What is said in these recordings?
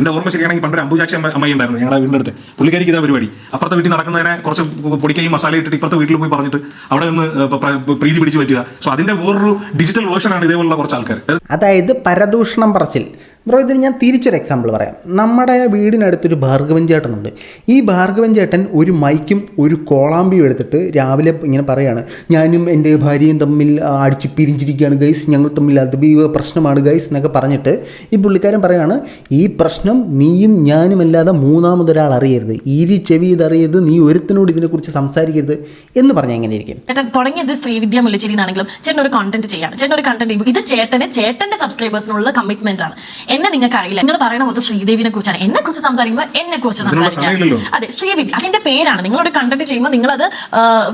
എന്റെ ഓർമ്മ ശരിയാണെങ്കിൽ പണ്ടൊരു അമ്പുചാക്ഷി അമ്മ അമ്മ ഉണ്ടായിരുന്നു ഞങ്ങളുടെ വീടിന്റെ അടുത്ത്. പുള്ളിക്കാരിക്ക് ഇതാ പരിപാടി. അപ്പുറത്തെ വീട്ടിൽ നടക്കുന്നതിനെ കുറച്ച് പൊടിക്കൈയും മസാല ഇട്ടിട്ട് ഇപ്പുറത്തെ വീട്ടിൽ പോയി പറഞ്ഞിട്ട് അവിടെ നിന്ന് പ്ര- പ്ര- പ്രീതി പിടിച്ച് പറ്റുക. സോ അതിന്റെ വേറൊരു ഡിജിറ്റൽ വേർഷൻ വേർഷനാണ് ഇതേപോലുള്ള കുറച്ച് ആൾക്കാർ അതായത് പരദൂഷണം പറച്ചിൽ. ബ്രോ ഇതിന് ഞാൻ തിരിച്ചൊരു എക്സാമ്പിൾ പറയാം. നമ്മുടെ വീടിനടുത്തൊരു ഭാർഗവൻ ചേട്ടനുണ്ട് ഈ ഭാർഗവൻ ചേട്ടൻ ഒരു മൈക്കും ഒരു കോളാമ്പിയും എടുത്തിട്ട് രാവിലെ ഇങ്ങനെ പറയാണ് ഞാനും എന്റെ ഭാര്യയും തമ്മിൽ അടിച്ച് പിരിഞ്ചിരിക്കുകയാണ് ഗൈസ് ഞങ്ങൾ തമ്മിൽ അത് പ്രശ്നമാണ് ഗൈസ് എന്നൊക്കെ പറഞ്ഞിട്ട് ഈ പുള്ളിക്കാരൻ പറയാണ് ഈ പ്രശ്നം നീയും ഞാനും അല്ലാതെ മൂന്നാമതൊരാൾ അറിയരുത്. ഇരി ചെവി ഇതറിയത് നീ ഒരുത്തിനോട് ഇതിനെക്കുറിച്ച് സംസാരിക്കരുത്. എന്ന് പറഞ്ഞാൽ എങ്ങനെ ഇരിക്കും? ചേട്ടൻ തുടങ്ങിയത് ശ്രീവിദ്യ മുല്ലച്ചേരിന്നാണെങ്കിലും ചേട്ടൻ ഒരു കണ്ടന്റ് ചെയ്യാണ്. ചേട്ടൻ ഒരു കണ്ടന്റ് ചെയ്യുമ്പോൾ ഇത് ചേട്ടന് ചേട്ടന്റെ സബ്സ്ക്രൈബേഴ്സിനുള്ള കമ്മിറ്റ്മെന്റ് ആണ്. എന്നെ നിങ്ങൾക്ക് അറിയില്ല നിങ്ങൾ പറയുന്ന മൊത്തം ശ്രീദേവിനെ കുറിച്ചാണ് എന്നെ കുറിച്ച് സംസാരിക്കുമ്പോൾ എന്നെ കുറിച്ച് സംസാരിക്കുക അതെ ശ്രീവിദ്യ. അതിന്റെ പേരാണ്. നിങ്ങളൊരു കണ്ടന്റ് ചെയ്യുമ്പോൾ നിങ്ങളത്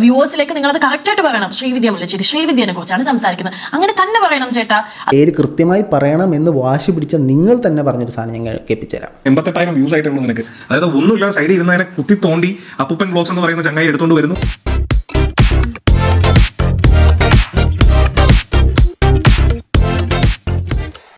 വ്യൂവേഴ്സിലേക്ക് നിങ്ങളത് കറക്റ്റ് ആയിട്ട് പറയണം. ശ്രീവിദ്യ മുല്ലശ്ശേരി ശ്രീവിദ്യനെ കുറിച്ചാണ് സംസാരിക്കുന്നത്. അങ്ങനെ തന്നെ പറയണം ചേട്ടാ. പേര് കൃത്യമായി പറയണം എന്ന് വാശി പിടിച്ച നിങ്ങൾ തന്നെ പറഞ്ഞൊരു സാധനം ഞങ്ങൾ കേൾപ്പിച്ചേരാം എൺപത്തെട്ടായിരം വ്യൂസ് ആയിട്ടുള്ളൂ നിനക്ക്. അതായത് ഒന്നുമില്ല സൈഡിൽ ഇരുന്നതിനെ കുത്തി തോണ്ടി അപ്പൂപ്പൻ ബ്ലോഗ്സ് എന്ന് പറയുന്ന ചങ്ങായി എടുത്തുകൊണ്ട് വരുന്നു.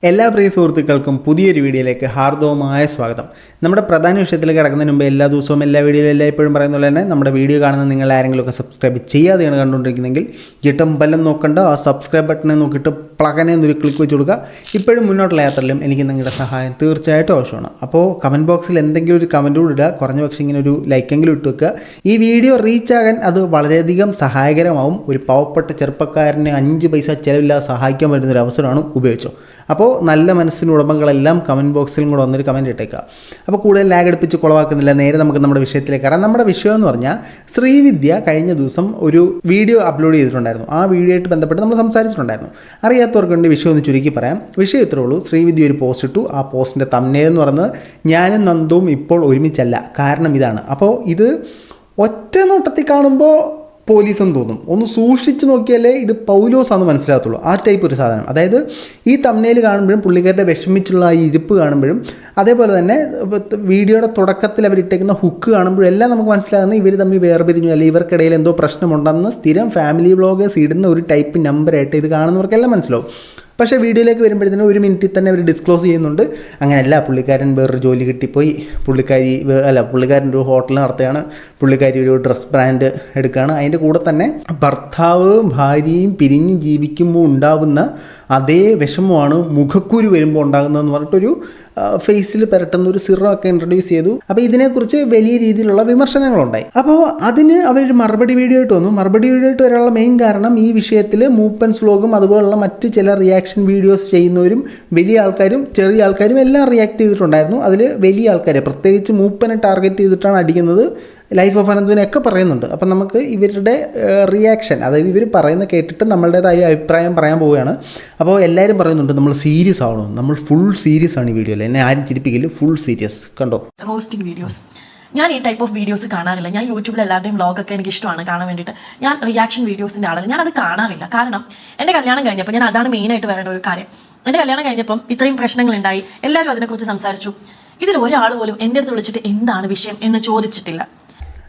എല്ലാ പ്രിയ സുഹൃത്തുക്കൾക്കും പുതിയൊരു വീഡിയോയിലേക്ക് ഹാർദവമായ സ്വാഗതം. നമ്മുടെ പ്രധാന വിഷയത്തിലേക്ക് കിടക്കുന്നതിന് മുമ്പ് എല്ലാ ദിവസവും എല്ലാ വീഡിയോയിലും എല്ലായ്പ്പോഴും പറയുന്ന പോലെ തന്നെ നമ്മുടെ വീഡിയോ കാണുന്ന നിങ്ങൾ ആരെങ്കിലുമൊക്കെ സബ്സ്ക്രൈബ് ചെയ്യാതെയാണ് കണ്ടുകൊണ്ടിരിക്കുന്നതെങ്കിൽ ഇട്ടം ബലം നോക്കണ്ട ആ സബ്സ്ക്രൈബ് ബട്ടനെ നോക്കിയിട്ട് പ്ലഗനെ എന്നൊരു ക്ലിക്ക് വെച്ച് കൊടുക്കുക. ഇപ്പോഴും മുന്നോട്ടുള്ള യാത്രയിലും എനിക്ക് നിങ്ങളുടെ സഹായം തീർച്ചയായിട്ടും ആവശ്യമാണ്. അപ്പോൾ കമന്റ് ബോക്സിൽ എന്തെങ്കിലും ഒരു കമന്റ് കൂടി ഇടുക കുറഞ്ഞ പക്ഷേ ഇങ്ങനെ ഒരു ലൈക്കെങ്കിലും ഇട്ട് വെക്കുക. ഈ വീഡിയോ റീച്ച് ആകാൻ അത് വളരെയധികം സഹായകരമാവും. ഒരു പാവപ്പെട്ട ചെറുപ്പക്കാരനെ അഞ്ച് പൈസ ചിലവില്ലാതെ സഹായിക്കാൻ പറ്റുന്ന ഒരു അവസരമാണ് ഉപയോഗിച്ചോ. അപ്പോൾ നല്ല മനസ്സിന് ഉടമകളെല്ലാം കമന്റ് ബോക്സിലും കൂടെ വന്നൊരു കമന്റ് ഇട്ടേക്കുക അപ്പോൾ കൂടുതൽ ലാഗ് അടുപ്പിച്ച് കുളവാക്കുന്നില്ല നേരെ നമുക്ക് നമ്മുടെ വിഷയത്തിലേക്ക് കാരണം നമ്മുടെ വിഷയം എന്ന് പറഞ്ഞാൽ ശ്രീവിദ്യ കഴിഞ്ഞ ദിവസം ഒരു വീഡിയോ അപ്ലോഡ് ചെയ്തിട്ടുണ്ടായിരുന്നു. ആ വീഡിയോ ആയിട്ട് ബന്ധപ്പെട്ട് നമ്മൾ സംസാരിച്ചിട്ടുണ്ടായിരുന്നു. അറിയാത്തവർക്ക് വേണ്ടി വിഷയം ഒന്ന് ചുരുക്കി പറയാം. വിഷയം ഇത്രേ ഉള്ളൂ. ശ്രീവിദ്യ ഒരു പോസ്റ്റ് ഇട്ടു. ആ പോസ്റ്റിന്റെ തമ്മനയിൽ എന്ന് പറയുന്നത് ഞാനും നന്ദവും ഇപ്പോൾ ഒരുമിച്ചല്ല. കാരണം ഇതാണ്. അപ്പോൾ ഇത് ഒറ്റ നോട്ടത്തിൽ കാണുമ്പോൾ പോലീസെന്ന് തോന്നും. ഒന്ന് സൂക്ഷിച്ച് നോക്കിയാലേ ഇത് പൗലോസ് ആണെന്ന് മനസ്സിലാകത്തുള്ളൂ. ആ ടൈപ്പ് ഒരു സാധനം. അതായത് ഈ തമ്മനയിൽ കാണുമ്പോഴും പുള്ളിക്കാരുടെ വിഷമിച്ചുള്ള ഈ ഇരിപ്പ് കാണുമ്പോഴും അതേപോലെ തന്നെ വീഡിയോയുടെ തുടക്കത്തിൽ അവരിട്ടേക്കുന്ന ഹുക്ക് കാണുമ്പോഴും എല്ലാം നമുക്ക് മനസ്സിലാകുന്ന ഇവർ തമ്മിൽ വേർപിരിഞ്ഞു അല്ലെങ്കിൽ ഇവർക്കിടയിൽ എന്തോ പ്രശ്നമുണ്ടെന്ന് സ്ഥിരം ഫാമിലി വ്ളോഗേഴ്സ് ഇടുന്ന ഒരു ടൈപ്പ് നമ്പറായിട്ട് ഇത് കാണുന്നവർക്കെല്ലാം മനസ്സിലാവും. പക്ഷേ വീഡിയോയിലേക്ക് വരുമ്പോഴത്തേനും ഒരു മിനിറ്റിൽ തന്നെ അവർ ഡിസ്ക്ലോസ് ചെയ്യുന്നുണ്ട്. അങ്ങനെയല്ല പുള്ളിക്കാരൻ വേറൊരു ജോലി കിട്ടിപ്പോയി. പുള്ളിക്കാരി അല്ല പുള്ളിക്കാരൻ ഒരു ഹോട്ടൽ നടത്തുകയാണ്. പുള്ളിക്കാരി ഒരു ഡ്രസ് ബ്രാൻഡ് എടുക്കുകയാണ്. അതിന്റെ കൂടെ തന്നെ ഭർത്താവ് ഭാര്യയും പിരിഞ്ഞ് ജീവിക്കുമ്പോൾ ഉണ്ടാവുന്ന അതേ വിഷമമാണ് മുഖക്കുരു വരുമ്പോൾ ഉണ്ടാകുന്നതെന്ന് പറഞ്ഞിട്ടൊരു ഫേസിൽ പെരട്ടുന്ന ഒരു സിറോ ഒക്കെ ഇൻട്രൊഡ്യൂസ് ചെയ്തു. അപ്പോൾ ഇതിനെക്കുറിച്ച് വലിയ രീതിയിലുള്ള വിമർശനങ്ങളുണ്ടായി. അപ്പോൾ അതിന് അവരൊരു മറുപടി വീഡിയോ ആയിട്ട് വന്നു. മറുപടി വീഡിയോ ആയിട്ട് വരാനുള്ള മെയിൻ കാരണം ഈ വിഷയത്തിൽ മൂപ്പൻസ് വ്ലോഗും അതുപോലുള്ള മറ്റ് ചില റിയാക്ഷൻ വീഡിയോസ് ചെയ്യുന്നവരും വലിയ ആൾക്കാരും ചെറിയ ആൾക്കാരും എല്ലാം റിയാക്ട് ചെയ്തിട്ടുണ്ടായിരുന്നു. അതിൽ വലിയ ആൾക്കാരെ പ്രത്യേകിച്ച് മൂപ്പനെ ടാർഗറ്റ് ചെയ്തിട്ടാണ് അടിക്കുന്നത്. ലൈഫ് ഓഫ് അനന്തുവിനൊക്കെ പറയുന്നുണ്ട്. അപ്പം നമുക്ക് ഇവരുടെ റിയാക്ഷൻ അതായത് ഇവർ പറയുന്ന കേട്ടിട്ട് നമ്മളുടേതായ അഭിപ്രായം പറയാൻ പോവുകയാണ്. അപ്പോൾ എല്ലാവരും പറയുന്നുണ്ട് നമ്മൾ സീരിയസ് ആവണം. നമ്മൾ ഫുൾ സീരിയസ് ആണ് ഈ വീഡിയോയിൽ എന്നെ ആരും ചിരിപ്പിക്കില്ല. ഫുൾ സീരിയസ് കണ്ടോ? ഹോസ്റ്റിംഗ് വീഡിയോസ് ഞാൻ ഈ ടൈപ്പ് ഓഫ് വീഡിയോസ് കാണാറില്ല. ഞാൻ യൂട്യൂബിൽ എല്ലാവരുടെയും വ്ളോഗൊക്കെ എനിക്ക് ഇഷ്ടമാണ് കാണാൻ വേണ്ടിയിട്ട്. ഞാൻ റിയാക്ഷൻ വീഡിയോസിന്റെ ആളല്ല. ഞാൻ അത് കാണാറില്ല. കാരണം എന്റെ കല്യാണം കഴിഞ്ഞപ്പോൾ ഞാൻ അതാണ് മെയിനായിട്ട് വരേണ്ട ഒരു കാര്യം. എന്റെ കല്യാണം കഴിഞ്ഞപ്പം ഇത്രയും പ്രശ്നങ്ങളുണ്ടായി. എല്ലാവരും അതിനെക്കുറിച്ച് സംസാരിച്ചു. ഇതിൽ ഒരാൾ പോലും എന്റെ അടുത്ത് വിളിച്ചിട്ട് എന്താണ് വിഷയം എന്ന് ചോദിച്ചിട്ടില്ല.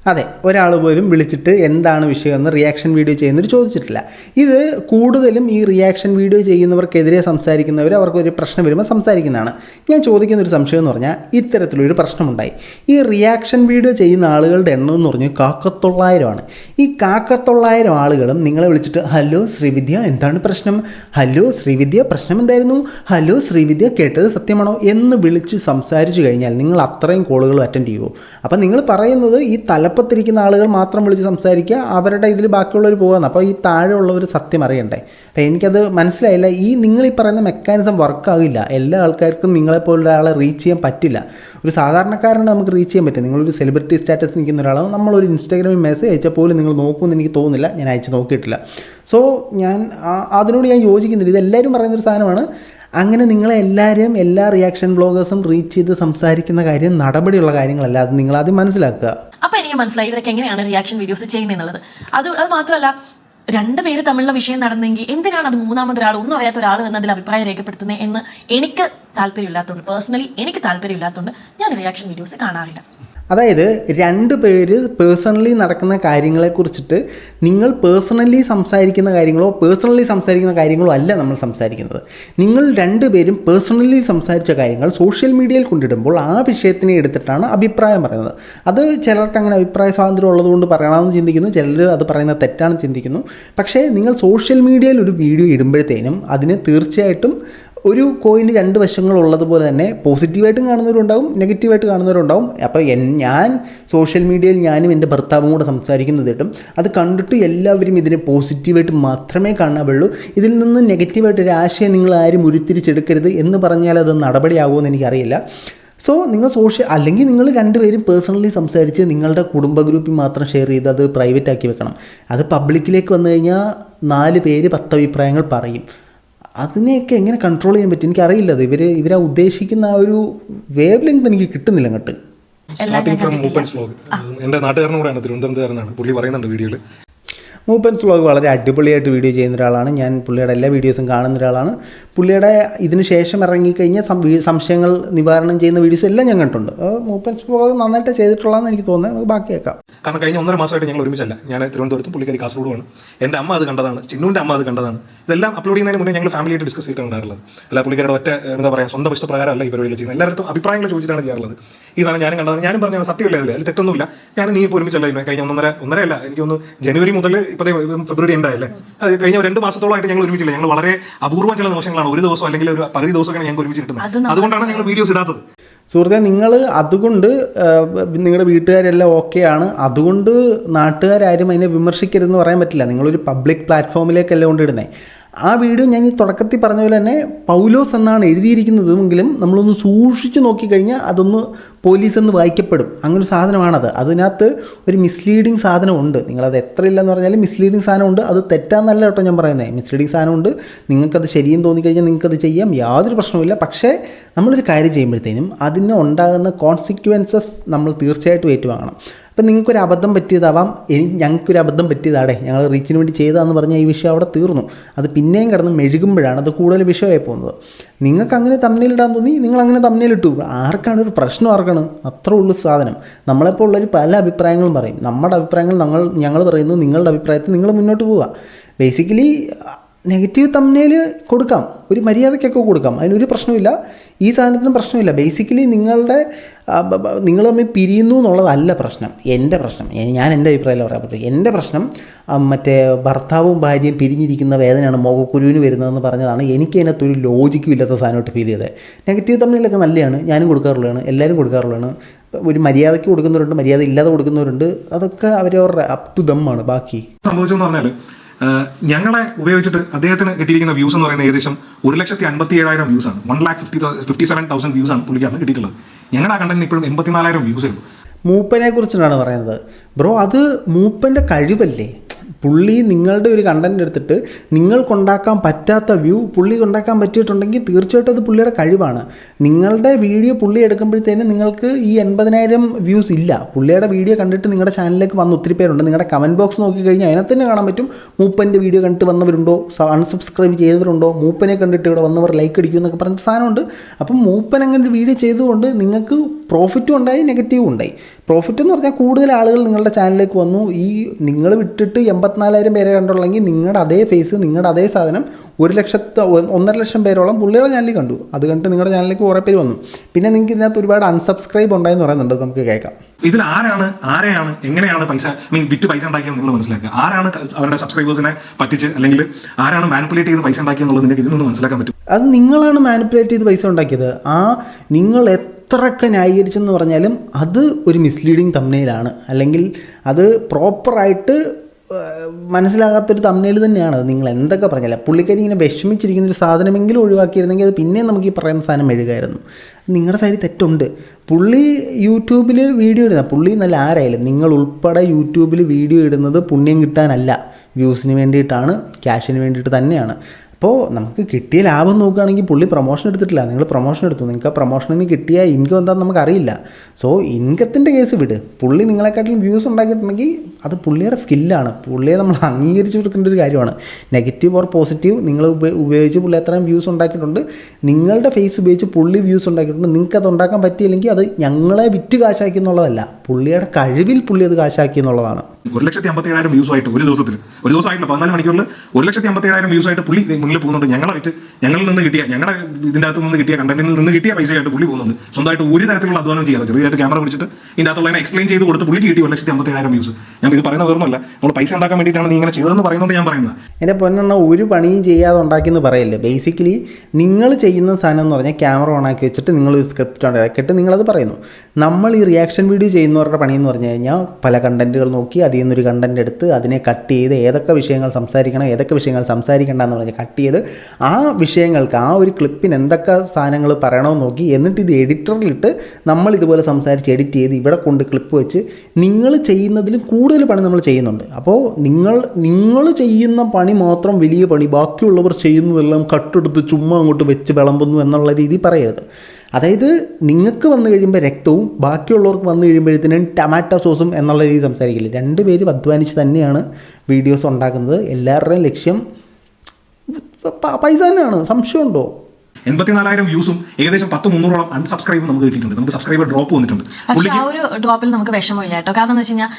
അതെ ഒരാൾ പോലും വിളിച്ചിട്ട് എന്താണ് വിഷയം എന്ന് റിയാക്ഷൻ വീഡിയോ ചെയ്യുന്നവർ ചോദിച്ചിട്ടില്ല. ഇത് കൂടുതലും ഈ റിയാക്ഷൻ വീഡിയോ ചെയ്യുന്നവർക്കെതിരെ സംസാരിക്കുന്നവർ അവർക്കൊരു പ്രശ്നം വരുമ്പോൾ സംസാരിക്കുന്നതാണ്. ഞാൻ ചോദിക്കുന്ന ഒരു സംശയം എന്ന് പറഞ്ഞാൽ ഇത്തരത്തിലൊരു പ്രശ്നമുണ്ടായി. ഈ റിയാക്ഷൻ വീഡിയോ ചെയ്യുന്ന ആളുകളുടെ എണ്ണം എന്ന് പറഞ്ഞാൽ കാക്കത്തൊള്ളായിരമാണ്. ഈ കാക്കത്തൊള്ളായിരം ആളുകളും നിങ്ങളെ വിളിച്ചിട്ട് ഹലോ ശ്രീവിദ്യ എന്താണ് പ്രശ്നം? ഹലോ ശ്രീവിദ്യ പ്രശ്നം എന്തായിരുന്നു? ഹലോ ശ്രീവിദ്യ കേട്ടത് സത്യമാണോ? എന്ന് വിളിച്ച് സംസാരിച്ചു കഴിഞ്ഞാൽ നിങ്ങൾ അത്രയും കോളുകൾ അറ്റൻഡ് ചെയ്യുമോ അപ്പം നിങ്ങൾ പറയുന്നത് ഈ തലപ്പത്തിരിക്കുന്ന ആളുകൾ മാത്രം വിളിച്ച് സംസാരിക്കുക അവരുടെ ഇതിൽ ബാക്കിയുള്ളവർ പോകുന്നു അപ്പോൾ ഈ താഴെയുള്ളവർ സത്യം അറിയണ്ടേ? അപ്പം എനിക്കത് മനസ്സിലായില്ല. ഈ നിങ്ങൾ ഈ പറയുന്ന മെക്കാനിസം വർക്കാകില്ല എല്ലാ ആൾക്കാർക്കും നിങ്ങളെപ്പോലുള്ള ഒരാളെ റീച്ച് ചെയ്യാൻ പറ്റില്ല. ഒരു സാധാരണക്കാരനെ നമുക്ക് റീച്ച് ചെയ്യാൻ പറ്റും നിങ്ങളൊരു സെലിബ്രിറ്റി സ്റ്റാറ്റസ് നിൽക്കുന്ന ഒരാളാണ് നമ്മളൊരു ഇൻസ്റ്റാഗ്രാമിൽ മെസ്സേജ് അയച്ചാൽ പോലും നിങ്ങൾ നോക്കുമെന്ന് എനിക്ക് തോന്നുന്നില്ല. ഞാൻ അയച്ച് നോക്കിയിട്ടില്ല. സോ ഞാൻ അതിനോട് ഞാൻ യോജിക്കുന്നില്ല. ഇതെല്ലാവരും പറയുന്നൊരു സാധനമാണ്. അങ്ങനെ നിങ്ങളെ എല്ലാവരെയും എല്ലാ റിയാക്ഷൻ ബ്ലോഗേഴ്സും റീച്ച് ചെയ്ത് സംസാരിക്കുന്ന കാര്യം നടപടിയുള്ള കാര്യങ്ങളല്ല. അത് നിങ്ങളാദ്യം മനസ്സിലാക്കുക. അപ്പൊ എനിക്ക് മനസ്സിലായി ഇവരൊക്കെ എങ്ങനെയാണ് റിയാക്ഷൻ വീഡിയോസ് ചെയ്യുന്നത് അത് അത് മാത്രമല്ല രണ്ട് പേര് തമ്മിലുള്ള വിഷയം നടന്നെങ്കിൽ എന്തിനാണ് അത് മൂന്നാമതൊരാൾ ഒന്നും അറിയാത്ത ഒരാൾ എന്നതിൽ അഭിപ്രായം രേഖപ്പെടുത്തുന്നത് എന്ന് എനിക്ക് താല്പര്യമില്ലാത്തതുകൊണ്ട് പേഴ്സണലി എനിക്ക് താല്പര്യമില്ലാത്തതുകൊണ്ട് ഞാൻ റിയാക്ഷൻ വീഡിയോസ് കാണാറില്ല. അതായത് രണ്ട് പേര് പേഴ്സണലി നടക്കുന്ന കാര്യങ്ങളെ കുറിച്ചിട്ട് നിങ്ങൾ പേഴ്സണലി സംസാരിക്കുന്ന കാര്യങ്ങളോ പേഴ്സണലി സംസാരിക്കുന്ന കാര്യങ്ങളോ അല്ല നമ്മൾ സംസാരിക്കുന്നത്. നിങ്ങൾ രണ്ടുപേരും പേഴ്സണലി സംസാരിച്ച കാര്യങ്ങൾ സോഷ്യൽ മീഡിയയിൽ കൊണ്ടിടുമ്പോൾ ആ വിഷയത്തിനെ എടുത്തിട്ടാണ് അഭിപ്രായം പറയുന്നത്. അത് ചിലർക്ക് അങ്ങനെ അഭിപ്രായ സ്വാതന്ത്ര്യം ഉള്ളതുകൊണ്ട് പറയണമെന്ന് ചിന്തിക്കുന്നു ചിലർ അത് പറയുന്നത് തെറ്റാണെന്ന് ചിന്തിക്കുന്നു. പക്ഷേ നിങ്ങൾ സോഷ്യൽ മീഡിയയിൽ ഒരു വീഡിയോ ഇടുമ്പോഴത്തേനും അതിന് തീർച്ചയായിട്ടും ഒരു കോയിന് രണ്ട് വശങ്ങളുള്ളതുപോലെ തന്നെ പോസിറ്റീവായിട്ടും കാണുന്നവരുണ്ടാവും നെഗറ്റീവായിട്ട് കാണുന്നവരുണ്ടാവും. അപ്പോൾ എൻ ഞാൻ സോഷ്യൽ മീഡിയയിൽ ഞാനും എന്റെ ഭർത്താവും കൂടെ സംസാരിക്കുന്നത് കേട്ടും അത് കണ്ടിട്ട് എല്ലാവരും ഇതിനെ പോസിറ്റീവായിട്ട് മാത്രമേ കാണാവുള്ളൂ. ഇതിൽ നിന്ന് നെഗറ്റീവായിട്ട് ഒരു ആശയം നിങ്ങൾ ആരും ഉരുത്തിരിച്ചെടുക്കരുത് എന്ന് പറഞ്ഞാൽ അത് നടപടിയാകുമോ എന്ന് എനിക്കറിയില്ല. സോ നിങ്ങൾ സോഷ്യൽ അല്ലെങ്കിൽ നിങ്ങൾ രണ്ടുപേരും പേഴ്സണലി സംസാരിച്ച് നിങ്ങളുടെ കുടുംബ ഗ്രൂപ്പിൽ മാത്രം ഷെയർ ചെയ്ത് അത് പ്രൈവറ്റ് ആക്കി വെക്കണം. അത് പബ്ലിക്കിലേക്ക് വന്നു കഴിഞ്ഞാൽ നാല് പേര് പത്ത് അഭിപ്രായങ്ങൾ പറയും. അതിനെയൊക്കെ എങ്ങനെ കൺട്രോൾ ചെയ്യാൻ പറ്റും? എനിക്കറിയില്ല അത്. ഇവർ ഇവരാ ഉദ്ദേശിക്കുന്ന ആ ഒരു വേവ് ലെങ്ത് എനിക്ക് കിട്ടുന്നില്ല അങ്ങോട്ട്. സ്റ്റാർട്ടിങ് ഫ്രം ഓപ്പൺ സ്മോക്ക് എന്റെ നാട്ടുകാരനും കൂടെയാണ് തിരുവനന്തപുരത്തുകാരനാണ്. പുള്ളി പറയുന്നുണ്ട് വീഡിയോയിൽ മൂപ്പൻസ് വ്ളോഗ് വളരെ അടിപൊളിയായിട്ട് വീഡിയോ ചെയ്യുന്ന ഒരാളാണ്. ഞാൻ പുള്ളിയുടെ എല്ലാ വീഡിയോസും കാണുന്ന ഒരാളാണ്. പുള്ളിയുടെ ഇതിന് ശേഷം ഇറങ്ങിക്കഴിഞ്ഞാൽ സംശയങ്ങൾ നിവാരണം ചെയ്യുന്ന വീഡിയോസ് എല്ലാം ഞാൻ കണ്ടിട്ടുണ്ട്. മൂപ്പൻസ് വ്ളോഗ് നന്നായിട്ട് ചെയ്തിട്ടുള്ളതെന്ന് എനിക്ക് തോന്നുന്നത് നമുക്ക് ബാക്കിയേക്കാം കാരണം കഴിഞ്ഞ ഒന്നര മാസമായിട്ട് ഞങ്ങൾ ഒരുമിച്ചല്ല. ഞാൻ തിരുവനന്തപുരത്തും പുള്ളിക്കാരി കാസർഗോഡുമാണ് എന്റെ അമ്മ അത് കണ്ടതാണ്. ചിന്നുവിന്റെ അമ്മ അത് കണ്ടതാണ്. ഇതെല്ലാം അപ്ലോഡ് ചെയ്യുന്നതിന് മുന്നേ ഞങ്ങൾ ഫാമിലിയായിട്ട് ഡിസ്കസ് ചെയ്തിട്ടുണ്ടായിരുന്നത് അല്ല പുള്ളിക്കാരുടെ ഒറ്റ എന്താ പറയുക സ്വന്തം ഇഷ്ടപ്രകാരമല്ല ഈ പരിപാടിയിൽ ചെയ്യുന്നത്. എല്ലാവരും അഭിപ്രായങ്ങൾ ചോദിച്ചിട്ടാണ് ചെയ്യാറുള്ളത്. ഈ സാധനം ഞാനും കണ്ടതാണ്. ഞാനും പറഞ്ഞത് സത്യമല്ല അതിൽ തെറ്റൊന്നുമില്ല. ഞാൻ നീ ഇപ്പോൾ ഒരുമിച്ചല്ല കഴിഞ്ഞ ഒന്നര ഒന്നര അല്ല എനിക്ക് ഒന്ന് ജനുവരി മുതൽ ഇപ്പോഴത്തെ ഫെബ്രുവരി ഉണ്ടായല്ലേ അത് കഴിഞ്ഞ രണ്ട് മാസത്തോളമായിട്ട് ഞങ്ങൾ ഒരുമിച്ചില്ല? ഞങ്ങൾ വളരെ അപൂർവം ചില നിമിഷങ്ങളാണ് ഒരു ദിവസം അല്ലെങ്കിൽ ഒരു പകുതി ദിവസമൊക്കെയാണ് ഞങ്ങൾക്ക് ഒരുമിച്ച് കിട്ടുന്നത് അതുകൊണ്ടാണ് ഞങ്ങൾ വീഡിയോസ് ഇടാത്തത്. സുഹൃത്തെ നിങ്ങൾ അതുകൊണ്ട് നിങ്ങളുടെ വീട്ടുകാരെല്ലാം ഓക്കെയാണ് അതുകൊണ്ട് നാട്ടുകാരും അതിനെ വിമർശിക്കരുതെന്ന് പറയാൻ പറ്റില്ല. നിങ്ങളൊരു പബ്ലിക് പ്ലാറ്റ്ഫോമിലേക്കല്ല കൊണ്ടിടുന്നത് ആ വീഡിയോ ഞാൻ ഈ തുടക്കത്തിൽ പറഞ്ഞ പോലെ തന്നെ പൗലോസ് എന്നാണ് എഴുതിയിരിക്കുന്നതെങ്കിലും നമ്മളൊന്ന് സൂക്ഷിച്ചു നോക്കിക്കഴിഞ്ഞാൽ അതൊന്ന് പോലീസ് എന്ന് വായിക്കപ്പെടും. അങ്ങനൊരു സാധനമാണത്. അതിനകത്ത് ഒരു മിസ്ലീഡിങ് സാധനമുണ്ട്. നിങ്ങളത് എത്ര ഇല്ലെന്ന് പറഞ്ഞാലും മിസ്ലീഡിങ് സാധനമുണ്ട്. അത് തെറ്റാന്നല്ല കേട്ടോ ഞാൻ പറയുന്നത് മിസ്ലീഡിങ് സാധനമുണ്ട്. നിങ്ങൾക്കത് ശരിയെന്ന് തോന്നിക്കഴിഞ്ഞാൽ നിങ്ങൾക്കത് ചെയ്യാം. യാതൊരു പ്രശ്നവുമില്ല. പക്ഷേ നമ്മളൊരു കാര്യം ചെയ്യുമ്പോഴത്തേനും അതിന് ഉണ്ടാകുന്ന കോൺസിക്വൻസസ് നമ്മൾ തീർച്ചയായിട്ടും ഏറ്റുവാങ്ങണം. അപ്പം നിങ്ങൾക്കൊരു അബദ്ധം പറ്റിയതാവാം. എനിക്ക് ഞങ്ങൾക്കൊരു അബദ്ധം പറ്റിയതാടെ. ഞങ്ങൾ റീച്ചിന് വേണ്ടി ചെയ്തതാന്ന് പറഞ്ഞാൽ ഈ വിഷയം അവിടെ തീർന്നു. അത് പിന്നെയും കിടന്ന് മെഴുകുമ്പോഴാണ് അത് കൂടുതൽ വിഷയമായി പോകുന്നത്. നിങ്ങൾക്ക് അങ്ങനെ തമ്മിലിടാൻ തോന്നി നിങ്ങൾ അങ്ങനെ തമ്മിലിട്ടു. ആർക്കാണ് ഒരു പ്രശ്നം ആർക്കാണ്? അത്ര ഉള്ളു സാധനം. നമ്മളെപ്പോൾ ഉള്ളൊരു പല അഭിപ്രായങ്ങളും പറയും. നമ്മുടെ അഭിപ്രായങ്ങൾ ഞങ്ങൾ ഞങ്ങൾ പറയുന്നു നിങ്ങളുടെ അഭിപ്രായത്തിൽ നിങ്ങൾ മുന്നോട്ട് പോവുക. ബേസിക്കലി നെഗറ്റീവ് തമ്മിൽ കൊടുക്കാം. ഒരു മര്യാദയ്ക്കൊക്കെ കൊടുക്കാം. അതിനൊരു പ്രശ്നമില്ല ഈ സാധനത്തിന് പ്രശ്നമില്ല. ബേസിക്കലി നിങ്ങളുടെ നിങ്ങൾ തമ്മിൽ പിരിയുന്നു എന്നുള്ളതല്ല പ്രശ്നം. എന്റെ പ്രശ്നം. ഞാൻ എന്റെ അഭിപ്രായം പറയാൻ പറ്റും എന്റെ പ്രശ്നം മറ്റേ ഭർത്താവും ഭാര്യയും പിരിഞ്ഞിരിക്കുന്ന വേദനയാണ് മുഖക്കുരുവിന് വരുന്നതെന്ന് പറഞ്ഞതാണ് എനിക്ക് അതിനകത്ത് ഒരു ലോജിക്കും ഇല്ലാത്ത സാധനമായിട്ട് ഫീൽ ചെയ്തത്. നെഗറ്റീവ് തമ്മിലൊക്കെ നല്ലതാണ് ഞാനും കൊടുക്കാറുള്ളതാണ്. എല്ലാവരും കൊടുക്കാറുള്ളതാണ്. ഒരു മര്യാദയ്ക്ക് കൊടുക്കുന്നവരുണ്ട് മര്യാദ ഇല്ലാതെ കൊടുക്കുന്നവരുണ്ട്. അതൊക്കെ അവരവരുടെ അപ് ടു ദമ്മാണ് ബാക്കി സംഭവിച്ചെന്ന് പറഞ്ഞാൽ ഞങ്ങളെ ഉപയോഗിച്ചിട്ട് അദ്ദേഹത്തിന് കിട്ടിയിരിക്കുന്ന വ്യൂസ് എന്ന് പറയുന്നത് ഏകദേശം ഒരു ലക്ഷത്തി അൻപത്തി ഏഴായിരം വ്യൂസ് ആണ്. One lakh fifty fifty seven thousand views ആണ് പുള്ളിക്കാണ് കിട്ടിയിട്ടുള്ളത്. ഞങ്ങളുടെ കണ്ടന്റ് ഇപ്പോഴും എൺപത്തിനാലായിരം വ്യൂസ് ഉള്ളൂ. മൂപ്പനെ കുറിച്ചാണ് പറയുന്നത്. ബ്രോ അത് മൂപ്പന്റെ കഴിവല്ലേ? പുള്ളി നിങ്ങളുടെ ഒരു കണ്ടന്റ് എടുത്തിട്ട് നിങ്ങൾക്കുണ്ടാക്കാൻ പറ്റാത്ത വ്യൂ പുള്ളി ഉണ്ടാക്കാൻ പറ്റിയിട്ടുണ്ടെങ്കിൽ തീർച്ചയായിട്ടും അത് പുള്ളിയുടെ കഴിവാണ്. നിങ്ങളുടെ വീഡിയോ പുള്ളി എടുക്കുമ്പോഴത്തേനും നിങ്ങൾക്ക് ഈ എൺപതിനായിരം വ്യൂസ് ഇല്ല. പുള്ളിയുടെ വീഡിയോ കണ്ടിട്ട് നിങ്ങളുടെ ചാനലിലേക്ക് വന്ന ഒത്തിരി പേരുണ്ട്. നിങ്ങളുടെ കമന്റ് ബോക്സ് നോക്കി കഴിഞ്ഞാൽ അതിനകത്ത് തന്നെ കാണാൻ പറ്റും. മൂപ്പന്റെ വീഡിയോ കണ്ടിട്ട് വന്നവരുണ്ടോ? അൺസബ്സ്ക്രൈബ് ചെയ്തവരുണ്ടോ? മൂപ്പനെ കണ്ടിട്ട് ഇവിടെ വന്നവർ ലൈക്ക് അടിക്കും എന്നൊക്കെ പറഞ്ഞ സാധനമുണ്ട്. അപ്പം മൂപ്പൻ അങ്ങനെ ഒരു വീഡിയോ ചെയ്തുകൊണ്ട് നിങ്ങൾക്ക് പ്രോഫിറ്റും ഉണ്ടായി നെഗറ്റീവും ഉണ്ടായി. പ്രോഫിറ്റ് എന്ന് പറഞ്ഞാൽ കൂടുതൽ ആളുകൾ നിങ്ങളുടെ ചാനലിലേക്ക് വന്നു. ഈ നിങ്ങൾ വിട്ടിട്ട് എൺപത്തിനാലായിരം പേരെ കണ്ടുള്ളെങ്കിൽ നിങ്ങളുടെ അതേ ഫേസ് നിങ്ങളുടെ അതേ സാധനം ഒരു ലക്ഷത്ത് ഒന്നര ലക്ഷം പേരോളം പുള്ളിയുടെ ചാനലിൽ കണ്ടു. അത് കണ്ടിട്ട് നിങ്ങളുടെ ചാനലിലേക്ക് കുറേ പേര് വന്നു. പിന്നെ നിങ്ങൾക്ക് ഇതിനകത്ത് ഒരുപാട് അൺസബ്സ്ക്രൈബ് ഉണ്ടായെന്ന് പറയുന്നുണ്ട്. നമുക്ക് കേൾക്കാം. ഇതിൽ ആരാണ് ആരെയാണ് എങ്ങനെയാണ് പൈസ മീൻ വിറ്റ് പൈസ ഉണ്ടാക്കിയത് നിങ്ങൾ മനസ്സിലാക്കുക. ആരാണ് അവരുടെ സബ്സ്ക്രൈബേഴ്സിനെ പറ്റിച്ച് അല്ലെങ്കിൽ ആരാണ് മാനിപ്പുലേറ്റ് ചെയ്ത് പൈസ ഉണ്ടാക്കിയെന്നുള്ളത് നിങ്ങൾക്ക് ഇതിൽ നിന്ന് മനസ്സിലാക്കാൻ പറ്റും. അത് നിങ്ങളാണ് മാനിപ്പുലേറ്റ് ചെയ്ത് പൈസ ഉണ്ടാക്കിയത്. ആ നിങ്ങൾ എത്രയൊക്കെ ന്യായീകരിച്ചെന്ന് പറഞ്ഞാലും അത് ഒരു മിസ്ലീഡിങ് തമ്മനയിലാണ് അല്ലെങ്കിൽ അത് പ്രോപ്പറായിട്ട് മനസ്സിലാകാത്തൊരു തമ്മനയിൽ തന്നെയാണ്. അത് നിങ്ങൾ എന്തൊക്കെ പറഞ്ഞാലും പുള്ളിക്കാരി ഇങ്ങനെ വിഷമിച്ചിരിക്കുന്ന ഒരു സാധനമെങ്കിലും ഒഴിവാക്കിയിരുന്നെങ്കിൽ അത് പിന്നെയും നമുക്ക് ഈ പറയുന്ന സാധനം എഴുകായിരുന്നു നിങ്ങളുടെ സൈഡിൽ തെറ്റുണ്ട്. പുള്ളി യൂട്യൂബിൽ വീഡിയോ ഇടുന്ന പുള്ളി നല്ല ആരായാലും നിങ്ങൾ ഉൾപ്പെടെ യൂട്യൂബിൽ വീഡിയോ ഇടുന്നത് പുണ്യം കിട്ടാനല്ല. വ്യൂസിന് വേണ്ടിയിട്ടാണ് ക്യാഷിന് വേണ്ടിയിട്ട് തന്നെയാണ്. അപ്പോൾ നമുക്ക് കിട്ടിയ ലാഭം നോക്കുകയാണെങ്കിൽ പുള്ളി പ്രൊമോഷൻ എടുത്തിട്ടില്ല. നിങ്ങൾ പ്രൊമോഷൻ എടുത്തു. നിങ്ങൾക്ക് ആ പ്രൊമോഷനിൽ നിന്ന് കിട്ടിയ ഇൻകം എന്താണെന്ന് നമുക്കറിയില്ല സോ ഇൻകത്തിന്റെ കേസ് വിട്. പുള്ളി നിങ്ങളെക്കാട്ടിലും വ്യൂസ് ഉണ്ടാക്കിയിട്ടുണ്ടെങ്കിൽ അത് പുള്ളിയുടെ സ്കില്ലാണ് പുള്ളിയെ നമ്മൾ അംഗീകരിച്ച് കൊടുക്കേണ്ട ഒരു കാര്യമാണ്. നെഗറ്റീവ് ഓർ പോസിറ്റീവ് നിങ്ങൾ ഉപയോഗിച്ച് പുള്ളി എത്രയും വ്യൂസ് ഉണ്ടാക്കിയിട്ടുണ്ട്. നിങ്ങളുടെ ഫേസ് ഉപയോഗിച്ച് പുള്ളി വ്യൂസ് ഉണ്ടാക്കിയിട്ടുണ്ട്. നിങ്ങൾക്ക് അത് ഉണ്ടാക്കാൻ പറ്റിയില്ലെങ്കിൽ അത് ഞങ്ങളെ വിറ്റ് കാശാക്കി എന്നുള്ളതല്ല. പുള്ളിയുടെ കഴിവിൽ പുള്ളി അത് കാശാക്കി എന്നുള്ളതാണ്. ഒരു ലക്ഷത്തി അമ്പത്തി ഏഴായിരം വ്യൂസ് ആയിട്ട് ഒരു ദിവസത്തിൽ. ഒരു ദിവസമായിട്ടില്ല പതിനാല് മണിക്കൂറിൽ ഒരു ലക്ഷത്തി അമ്പത്തി ഏഴായിരം വ്യൂസ് ആയിട്ട് പുള്ളി മുന്നിൽ പോകുന്നുണ്ട്. ഞങ്ങളായിട്ട് ഞങ്ങളിൽ നിന്ന് കിട്ടിയ ഞങ്ങളുടെ ഇതിന്റെ അകത്ത് നിന്ന് കിട്ടിയ കണ്ടന്റിൽ നിന്ന് കിട്ടിയ പൈസയായിട്ട് പുള്ളി പോകുന്നുണ്ട്. സ്വന്തമായിട്ട് ഒരു തരത്തിലുള്ള അധ്വാനം ചെയ്യാതെ ചെറിയതായിട്ട് ക്യാമറ പിടിച്ചിട്ട് ഇതിന്റെ അകത്തുള്ള എക്സ്പ്ലെയിൻ ചെയ്ത് കൊടുത്ത് പുള്ളി കിട്ടി ഒരു ലക്ഷത്തി അമ്പത്തി ഏഴായിരം വ്യൂസ് ഞാൻ ഇത് പറയുന്ന വേറൊന്നുമല്ല നമ്മൾ പൈസ ഉണ്ടാക്കാൻ വേണ്ടിയിട്ടാണ് നീ ഇങ്ങനെ ചെയ്തതെന്ന് പറയുന്നത് ഞാൻ പറയുന്നത്. എന്റെ പൊന്നെണ്ണ ഒരു പണിയും ചെയ്യാതെ ഉണ്ടാക്കിയെന്ന് പറയില്ല? ബേസിക്കലി നിങ്ങൾ ചെയ്യുന്ന സാധനം എന്ന് പറഞ്ഞാൽ ക്യാമറ ഓൺ ആക്കി വെച്ചിട്ട് നിങ്ങൾ സ്ക്രിപ്റ്റ് ഉണ്ടാക്കിയിട്ട് നിങ്ങളത് പറയുന്നു. നമ്മൾ ഈ റിയാക്ഷൻ വീഡിയോ ചെയ്യുന്നവരുടെ പണി എന്ന് പറഞ്ഞു കഴിഞ്ഞാൽ പല കണ്ടന്റുകൾ നോക്കി അതിൽ നിന്നൊരു കണ്ടന്റ് എടുത്ത് അതിനെ കട്ട് ചെയ്ത് ഏതൊക്കെ വിഷയങ്ങൾ സംസാരിക്കണം ഏതൊക്കെ വിഷയങ്ങൾ സംസാരിക്കേണ്ട എന്ന് പറഞ്ഞ് കട്ട് ചെയ്ത് ആ വിഷയങ്ങൾക്ക് ആ ഒരു ക്ലിപ്പിന് എന്തൊക്കെ സാധനങ്ങൾ പറയണമെന്ന് നോക്കി എന്നിട്ട് ഇത് എഡിറ്ററിലിട്ട് നമ്മൾ ഇതുപോലെ സംസാരിച്ച് എഡിറ്റ് ചെയ്ത് ഇവിടെ കൊണ്ട് ക്ലിപ്പ് വെച്ച് നിങ്ങൾ ചെയ്യുന്നതിലും കൂടുതൽ പണി നമ്മൾ ചെയ്യുന്നുണ്ട്. അപ്പോൾ നിങ്ങൾ നിങ്ങൾ ചെയ്യുന്ന പണി മാത്രം വലിയ പണി ബാക്കിയുള്ളവർ ചെയ്യുന്നതെല്ലാം കട്ടെടുത്ത് ചുമ്മാ അങ്ങോട്ട് വെച്ച് വിളമ്പുന്നു എന്നുള്ള രീതി പറയരുത്. അതായത് നിങ്ങൾക്ക് വന്നു കഴിയുമ്പോൾ രക്തവും ബാക്കിയുള്ളവർക്ക് വന്നു കഴിയുമ്പോഴത്തേനും ടൊമാറ്റോ സോസും എന്നുള്ള രീതി സംസാരിക്കില്ല? രണ്ട് പേര് അധ്വാനിച്ച് തന്നെയാണ് വീഡിയോസ് ഉണ്ടാക്കുന്നത്. എല്ലാവരുടെയും ലക്ഷ്യം പൈസ തന്നെയാണ്. സംശയമുണ്ടോ? എൺപത്തിനാലായിരം വ്യൂസും ഏകദേശം പത്ത് മുന്നൂറോളം അൺസബ്സ്ക്രൈബും നമുക്ക് കിട്ടിയിട്ടുണ്ട്. നമുക്ക് സബ്സ്ക്രൈബർ ഡ്രോപ്പ് വന്നിട്ടുണ്ട്. പക്ഷെ ആ ഒരു ഡ്രോപ്പിൽ നമുക്ക് വിഷമമില്ല കേട്ടോ. കാരണം എന്ന് വെച്ച് കഴിഞ്ഞാൽ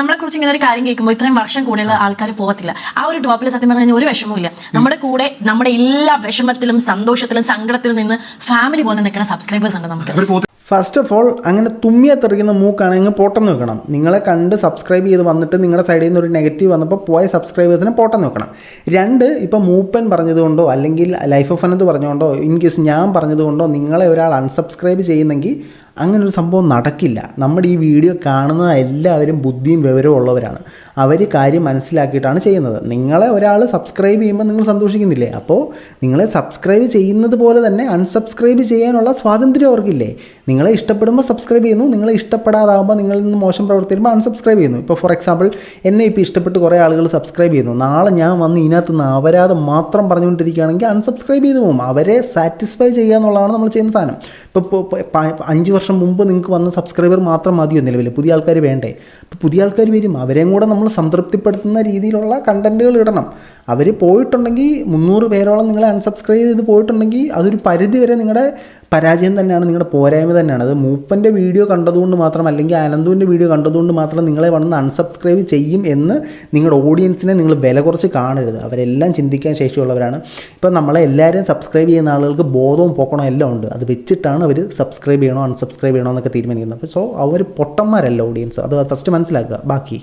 നമ്മളെ കുറിച്ച് ഇങ്ങനെ ഒരു കാര്യം കേൾക്കുമ്പോൾ ഇത്രയും വർഷം കൂടെയുള്ള ആൾക്കാർ പോകത്തില്ല. ആ ഒരു ഡ്രോപ്പിൽ സത്യം പറഞ്ഞു കഴിഞ്ഞാൽ ഒരു വിഷമമില്ല നമ്മുടെ കൂടെ നമ്മുടെ എല്ലാ വിഷമത്തിലും സന്തോഷത്തിലും സങ്കടത്തിലും നിന്ന് ഫാമിലി പോലെ നിൽക്കുന്ന സബ്സ്ക്രൈബേഴ്സ് ഉണ്ട് നമുക്ക്. ഫസ്റ്റ് ഓഫ് ഓൾ അങ്ങനെ തുമ്മിയെ തെറിക്കുന്ന മൂക്കാണെങ്കിൽ പോട്ടെന്ന് വെക്കണം. നിങ്ങളെ കണ്ട് സബ്സ്ക്രൈബ് ചെയ്ത് വന്നിട്ട് നിങ്ങളുടെ സൈഡിൽ നിന്ന് ഒരു നെഗറ്റീവ് വന്നപ്പോൾ പോയ സബ്സ്ക്രൈബേഴ്സിനെ പോട്ടെന്ന് വെക്കണം. രണ്ട് ഇപ്പോൾ മൂപ്പൻ പറഞ്ഞതുകൊണ്ടോ അല്ലെങ്കിൽ ലൈഫ് ഓഫ് അനന്ത് പറഞ്ഞുകൊണ്ടോ ഇൻ കേസ് ഞാൻ പറഞ്ഞതുകൊണ്ടോ നിങ്ങളെ ഒരാൾ അൺസബ്സ്ക്രൈബ് ചെയ്യുന്നെങ്കിൽ അങ്ങനെ ഒരു സംഭവം നടക്കില്ല. നമ്മുടെ ഈ വീഡിയോ കാണുന്ന എല്ലാവരും ബുദ്ധിയും വിവരവും ഉള്ളവരാണ്. അവർ കാര്യം മനസ്സിലാക്കിയിട്ടാണ് ചെയ്യുന്നത്. നിങ്ങളെ ഒരാൾ സബ്സ്ക്രൈബ് ചെയ്യുമ്പോൾ നിങ്ങൾ സന്തോഷിക്കുന്നില്ലേ? അപ്പോൾ നിങ്ങളെ സബ്സ്ക്രൈബ് ചെയ്യുന്നത് പോലെ തന്നെ അൺസബ്സ്ക്രൈബ് ചെയ്യാനുള്ള സ്വാതന്ത്ര്യം അവർക്കില്ലേ? നിങ്ങളെ ഇഷ്ടപ്പെടുമ്പോൾ സബ്സ്ക്രൈബ് ചെയ്യുന്നു. നിങ്ങളെ ഇഷ്ടപ്പെടാതാകുമ്പോൾ നിങ്ങളിൽ നിന്ന് മോശം പ്രവർത്തിക്കുമ്പോൾ അൺസബ്സ്ക്രൈബ് ചെയ്യുന്നു. ഇപ്പോൾ ഫോർ എക്സാമ്പിൾ എന്നെ ഇപ്പോൾ ഇഷ്ടപ്പെട്ട് കുറേ ആളുകൾ സബ്സ്ക്രൈബ് ചെയ്യുന്നു. നാളെ ഞാൻ വന്ന് ഇതിനകത്ത് നിന്ന് അപരാധം മാത്രം പറഞ്ഞുകൊണ്ടിരിക്കുകയാണെങ്കിൽ അൺസബ്സ്ക്രൈബ് ചെയ്തു പോകും. അവരെ സാറ്റിസ്ഫൈ ചെയ്യുക എന്നുള്ളതാണ് നമ്മൾ ചെയ്യുന്ന സാധനം. ഇപ്പോൾ അഞ്ച് വർഷം മുമ്പ് നിങ്ങൾക്ക് വന്ന സബ്സ്ക്രൈബർ മാത്രം മതിയോ നിലവിൽ പുതിയ ആൾക്കാർ വേണ്ടേ? അപ്പോൾ പുതിയ ആൾക്കാർ വരും. അവരെയും കൂടെ നമ്മൾ സംതൃപ്തിപ്പെടുത്തുന്ന രീതിയിലുള്ള കണ്ടന്റുകൾ ഇടണം. അവർ പോയിട്ടുണ്ടെങ്കിൽ മുന്നൂറ് പേരോളം നിങ്ങളെ അൺസബ്സ്ക്രൈബ് ചെയ്ത് പോയിട്ടുണ്ടെങ്കിൽ അതൊരു പരിധി വരെ നിങ്ങളുടെ പരാജയം തന്നെയാണ് നിങ്ങളുടെ പോരായ്മ തന്നെയാണ്. അത് മൂപ്പന്റെ വീഡിയോ കണ്ടതുകൊണ്ട് മാത്രം അല്ലെങ്കിൽ അനന്തുവിന്റെ വീഡിയോ കണ്ടതുകൊണ്ട് മാത്രം നിങ്ങളെ വന്ന് അൺസബ്സ്ക്രൈബ് ചെയ്യും എന്ന് നിങ്ങളുടെ ഓഡിയൻസിനെ നിങ്ങൾ വില കുറച്ച് കാണരുത്. അവരെല്ലാം ചിന്തിക്കാൻ ശേഷിയുള്ളവരാണ്. ഇപ്പോൾ നമ്മളെ എല്ലാവരും സബ്സ്ക്രൈബ് ചെയ്യുന്ന ആളുകൾക്ക് ബോധവും പോക്കണോ എല്ലാം ഉണ്ട്. അത് വെച്ചിട്ടാണ് അവർ സബ്സ്ക്രൈബ് ചെയ്യണോ അൺസബ്സ്ക്രൈബ് ചെയ്യണോ എന്നൊക്കെ തീരുമാനിക്കുന്നത്. അപ്പോൾ സോ അവർ പൊട്ടന്മാരല്ല ഓഡിയൻസ് അത് ഫസ്റ്റ് മനസ്സിലാക്കുക. ബാക്കി.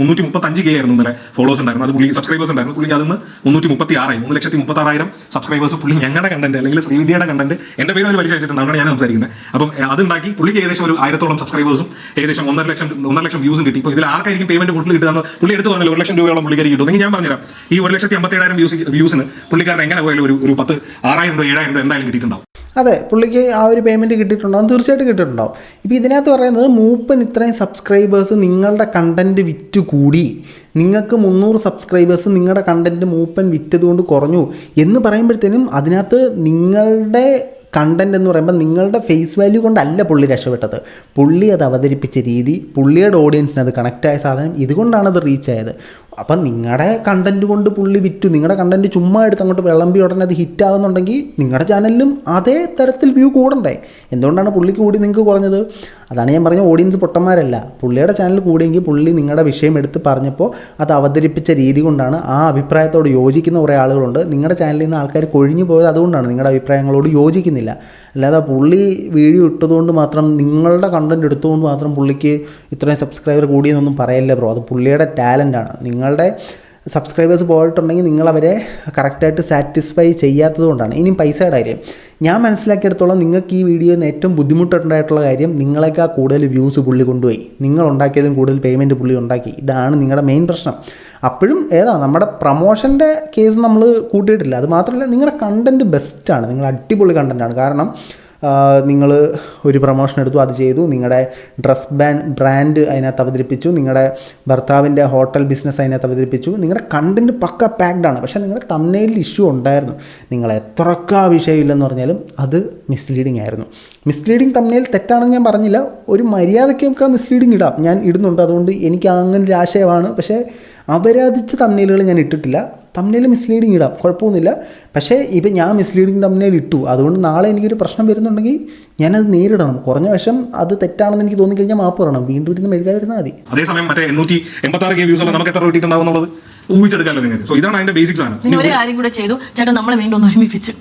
മുന്നൂറ്റി മുപ്പത്തി അഞ്ച് കെ ആയിരുന്നു ഫോളോവേഴ്സ് ഉണ്ടായിരുന്നു അത് സബ്സ്ക്രൈബേഴ്സ് ഉണ്ടായിരുന്നു. പുള്ളി സബ്സ്ക്രൈബേഴ്സ് ഞങ്ങളുടെ കണ്ടന്റ് അല്ലെങ്കിൽ ശ്രീവിദ്യയുടെ കണ്ടന്റ് എന്റെ പേര് ഒരു വലിയ വെച്ചിട്ടുണ്ട് ഞാൻ സംസാരിക്കുന്നത്. അപ്പം അതുണ്ടാക്കി പുള്ളിക്ക് ഏകദേശം ഒരു ആയിരത്തോളം സബ്സ്ക്രൈബേഴ്സും ഏകദേശം ഒന്നര ലക്ഷം ഒന്നര ലക്ഷം വ്യൂസും കിട്ടി. ഇപ്പോൾ ഇതിൽ ആർക്കായിരിക്കും പേയ്മെന്റ് കൂടുതൽ കിട്ടുന്നത് പുള്ളി എടുത്ത് പറഞ്ഞല്ലോ ഒരു ലക്ഷം രൂപയോളം പുള്ളിക്കാരി കിട്ടും. ഞാൻ പറഞ്ഞുതരാം. ഈ ഒരു ലക്ഷത്തി അമ്പത്തേഴായിരം വ്യൂസ് വ്യൂസിന് പുള്ളിക്കാരൻ എങ്ങനെ പോയാലും ഒരു ഒരു പത്ത് ആറായിരം രൂപ ഏഴായിരം രൂപ എന്തായാലും കിട്ടിയിട്ടുണ്ടാവും. അതെ പുള്ളിക്ക് ആ ഒരു പേയ്മെന്റ് കിട്ടിയിട്ടുണ്ടാവും. തീർച്ചയായിട്ടും കിട്ടിയിട്ടുണ്ടാവും. ഇപ്പോൾ ഇതിനകത്ത് പറയുന്നത് മൂപ്പൻ ഇത്രയും സബ്സ്ക്രൈബേഴ്സ് നിങ്ങളുടെ കണ്ടന്റ് വിറ്റ് കൂടി നിങ്ങൾക്ക് മുന്നൂറ് സബ്സ്ക്രൈബേഴ്സ് നിങ്ങളുടെ കണ്ടന്റ് മൂപ്പൻ വിറ്റതുകൊണ്ട് കുറഞ്ഞു. എന്ന് പറയുമ്പോഴത്തേനും അതിനകത്ത് നിങ്ങളുടെ കണ്ടന്റ് എന്ന് പറയുമ്പോൾ നിങ്ങളുടെ ഫേസ് വാല്യൂ കൊണ്ടല്ല പുള്ളി രക്ഷപ്പെട്ടത്. പുള്ളി അത് അവതരിപ്പിച്ച രീതി പുള്ളിയുടെ ഓഡിയൻസിന് അത് കണക്റ്റ് ആയ സാധനം ഇതുകൊണ്ടാണ് അത് റീച്ച് ആയത്. അപ്പം നിങ്ങളുടെ കണ്ടന്റ് കൊണ്ട് പുള്ളി വിറ്റു. നിങ്ങളുടെ കണ്ടന്റ് ചുമ്മാ എടുത്ത് അങ്ങോട്ട് വിളമ്പി ഉടനെ അത് ഹിറ്റ് ആകുന്നുണ്ടെങ്കിൽ നിങ്ങളുടെ ചാനലിലും അതേ തരത്തിൽ വ്യൂ കൂടണ്ടേ? എന്തുകൊണ്ടാണ് പുള്ളിക്ക് കൂടി നിങ്ങൾക്ക് കുറഞ്ഞത്? അതാണ് ഞാൻ പറഞ്ഞ ഓഡിയൻസ് പൊട്ടന്മാരല്ല. പുള്ളിയുടെ ചാനൽ കൂടിയെങ്കിൽ പുള്ളി നിങ്ങളുടെ വിഷയം എടുത്ത് പറഞ്ഞപ്പോൾ അത് അവതരിപ്പിച്ച രീതി കൊണ്ടാണ് ആ അഭിപ്രായത്തോട് യോജിക്കുന്ന കുറേ ആളുകളുണ്ട്. നിങ്ങളുടെ ചാനലിൽ നിന്ന് ആൾക്കാർ കൊഴിഞ്ഞു പോയത് അതുകൊണ്ടാണ് നിങ്ങളുടെ അഭിപ്രായങ്ങളോട് യോജിക്കുന്നില്ല. അല്ലാതെ പുള്ളി വീഡിയോ ഇട്ടതുകൊണ്ട് മാത്രം നിങ്ങളുടെ കണ്ടന്റ് എടുത്തുകൊണ്ട് മാത്രം പുള്ളിക്ക് ഇത്രയും സബ്സ്ക്രൈബർ കൂടിയെന്നൊന്നും പറയല്ല ബ്രോ അത് പുള്ളിയുടെ ടാലന്റാണ് നിങ്ങളുടെ സബ്സ്ക്രൈബേഴ്സ് പോയിട്ടുണ്ടെങ്കിൽ നിങ്ങളവരെ കറക്റ്റായിട്ട് സാറ്റിസ്ഫൈ ചെയ്യാത്തത് കൊണ്ടാണ്. ഇനി പൈസയുടെ കാര്യം. ഞാൻ മനസ്സിലാക്കിയെടുത്തോളം നിങ്ങൾക്ക് ഈ വീഡിയോയിൽ നിന്ന് ഏറ്റവും ബുദ്ധിമുട്ടുണ്ടായിട്ടുള്ള കാര്യം നിങ്ങളെക്കാൾ കൂടുതൽ വ്യൂസ് പുള്ളി കൊണ്ടുപോയി. നിങ്ങൾ ഉണ്ടാക്കിയതും കൂടുതൽ പേയ്മെന്റ് പുള്ളി ഉണ്ടാക്കി. ഇതാണ് നിങ്ങളുടെ മെയിൻ പ്രശ്നം. അപ്പോഴും ഏതാ നമ്മുടെ പ്രൊമോഷന്റെ കേസ് നമ്മൾ കൂട്ടിയിട്ടില്ല. അത് മാത്രമല്ല നിങ്ങളുടെ കണ്ടന്റ് ബെസ്റ്റാണ് നിങ്ങൾ അടിപൊളി കണ്ടന്റാണ് കാരണം നിങ്ങൾ ഒരു പ്രൊമോഷൻ എടുത്തു അത് ചെയ്തു. നിങ്ങളുടെ ഡ്രസ് ബാൻ ബ്രാൻഡ് അതിനകത്ത് അവതരിപ്പിച്ചു. നിങ്ങളുടെ ഭർത്താവിന്റെ ഹോട്ടൽ ബിസിനസ് അതിനകത്ത് അവതരിപ്പിച്ചു. നിങ്ങളുടെ കണ്ടന്റ് പക്ക പാക്ഡ് ആണ്. പക്ഷേ നിങ്ങളുടെ തമ്മനയിൽ ഇഷ്യൂ ഉണ്ടായിരുന്നു. നിങ്ങൾ എത്രക്ക വിഷയമില്ലെന്ന് പറഞ്ഞാലും അത് മിസ്ലീഡിംഗ് ആയിരുന്നു. മിസ്ലീഡിംഗ് തമ്മനയിൽ തെറ്റാണെന്ന് ഞാൻ പറഞ്ഞില്ല. ഒരു മര്യാദയ്ക്കൊക്കെ മിസ്ലീഡിംഗ് ഇടാം. ഞാൻ ഇടുന്നുണ്ട്. അതുകൊണ്ട് എനിക്ക് അങ്ങനെ ഒരു ആശയമാണ്. പക്ഷേ അപരാധിച്ച തമ്മനയിലുകൾ ഞാൻ ഇട്ടിട്ടില്ല. തമ്മനയിൽ മിസ്ലീഡിങ് ഇടാം. കുഴപ്പമൊന്നുമില്ല. പക്ഷേ ഇപ്പം ഞാൻ മിസ്ലീഡിങ് തമ്മിൽ ഇട്ടു. അതുകൊണ്ട് നാളെ എനിക്കൊരു പ്രശ്നം വരുന്നുണ്ടെങ്കിൽ ഞാനത് നേരിടണം. കുറഞ്ഞ വശം അത് തെറ്റാണെന്ന് എനിക്ക് തോന്നിക്കഴിഞ്ഞാൽ മാപ്പ് പറയണം. വീണ്ടും ഇരുന്ന് മെഴുകാതിരുന്നാൽ മതി. അതേസമയം മറ്റേ എണ്ണൂറ്റി എൺപത്തി ആറ് കെ വ്യൂസ് നമുക്ക് എത്ര ഊഹിച്ചെടുക്കാമല്ലോ നിങ്ങൾക്ക്. സോ ഇതാണ് അതിന്റെ ബേസിക്സ് ആണ് പിന്നെ ഒരു കാര്യം കൂടെ ചെയ്തു. ചേട്ടൻ നമ്മളെ വീണ്ടും ഒന്ന് ഒരുമിപ്പിച്ചു.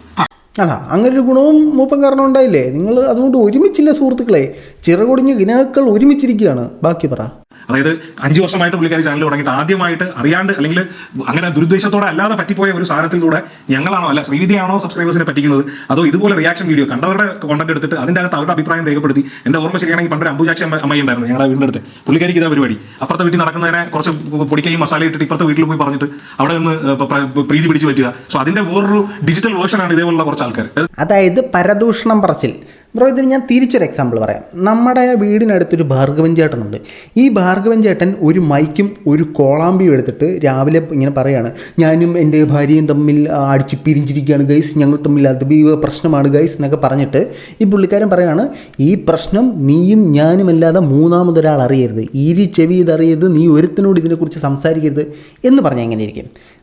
അല്ല അങ്ങനെ ഒരു ഗുണവും മൂപ്പം കാരണം ഉണ്ടായില്ലേ? നിങ്ങൾ അതുകൊണ്ട് ഒരുമിച്ചില്ല സുഹൃത്തുക്കളെ? ചിറകൊടിഞ്ഞ് ഗിനാക്കൾ ഒരുമിച്ചിരിക്കുകയാണ്. ബാക്കി പറ. അതായത് അഞ്ചു വർഷമായിട്ട് പുള്ളിക്കാരി ചാനൽ തുടങ്ങിയിട്ട് ആദ്യമായിട്ട് അറിയാണ്ട് അല്ലെങ്കിൽ അങ്ങനെ ദുരുദ്ദേശത്തോടെ അല്ലാതെ പറ്റിപ്പോയ ഒരു സാധനത്തിലൂടെ ഞങ്ങളാണോ അല്ല ശ്രീവിദ്യയാണോ സബ്സ്ക്രൈബേഴ്സിനെ പറ്റിക്കുന്നത്? അതോ ഇതുപോലെ റിയാക്ഷൻ വീഡിയോ കണ്ടവരുടെ കോണ്ടന്റ് എടുത്തിട്ട് അതിന്റെ അകത്ത് അവരുടെ അഭിപ്രായം രേഖപ്പെടുത്തി എന്റെ ഓർമ്മ ശരിയാണെങ്കിൽ പണ്ടൊരു അമ്പുജാക്ഷി അമ്മ ഉണ്ടായിരുന്നു ഞങ്ങളുടെ വീടിനടുത്ത് പുള്ളിക്കാരിക്ക് ഇതാ പരിപാടി. അപ്പുറത്തെ വീട്ടിൽ നടക്കുന്നതിനെ കുറച്ച് പൊടിക്കൈയും മസാല ഇട്ടിട്ട് ഇപ്പുറത്തെ വീട്ടിൽ പോയി പറഞ്ഞിട്ട് അവിടെ നിന്ന് പ്ര- പ്ര- പ്രീതി പിടിച്ച് പറ്റുക. സോ അതിന്റെ വേറൊരു ഡിജിറ്റൽ വേർഷനാണ് ഇതേപോലുള്ള കുറച്ച് ആൾക്കാർ അതായത് പരദൂഷണം പറച്ചിൽ. ബ്രോ ഇതിന് ഞാൻ തിരിച്ചൊരു എക്സാമ്പിൾ പറയാം. നമ്മുടെ വീടിനടുത്തൊരു ഭാർഗവൻ ചേട്ടനുണ്ട് ഈ ഭാർഗവൻ ചേട്ടൻ ഒരു മൈക്കും ഒരു കോളാമ്പിയും എടുത്തിട്ട് രാവിലെ ഇങ്ങനെ പറയാണ് ഞാനും എന്റെ ഭാര്യയും തമ്മിൽ അടിച്ച് പിരിഞ്ചിരിക്കുകയാണ് ഗൈസ് ഞങ്ങൾ തമ്മിൽ അതീവ പ്രശ്നമാണ് ഗൈസ് എന്നൊക്കെ പറഞ്ഞിട്ട് ഈ പുള്ളിക്കാരൻ പറയാണ് ഈ പ്രശ്നം നീയും ഞാനും അല്ലാതെ മൂന്നാമതൊരാൾ അറിയരുത്. ഇരി ചെവി ഇതറിയരുത്. നീ ഒരുത്തിനോട് ഇതിനെക്കുറിച്ച് സംസാരിക്കരുത്. എന്ന് പറഞ്ഞാൽ എങ്ങനെ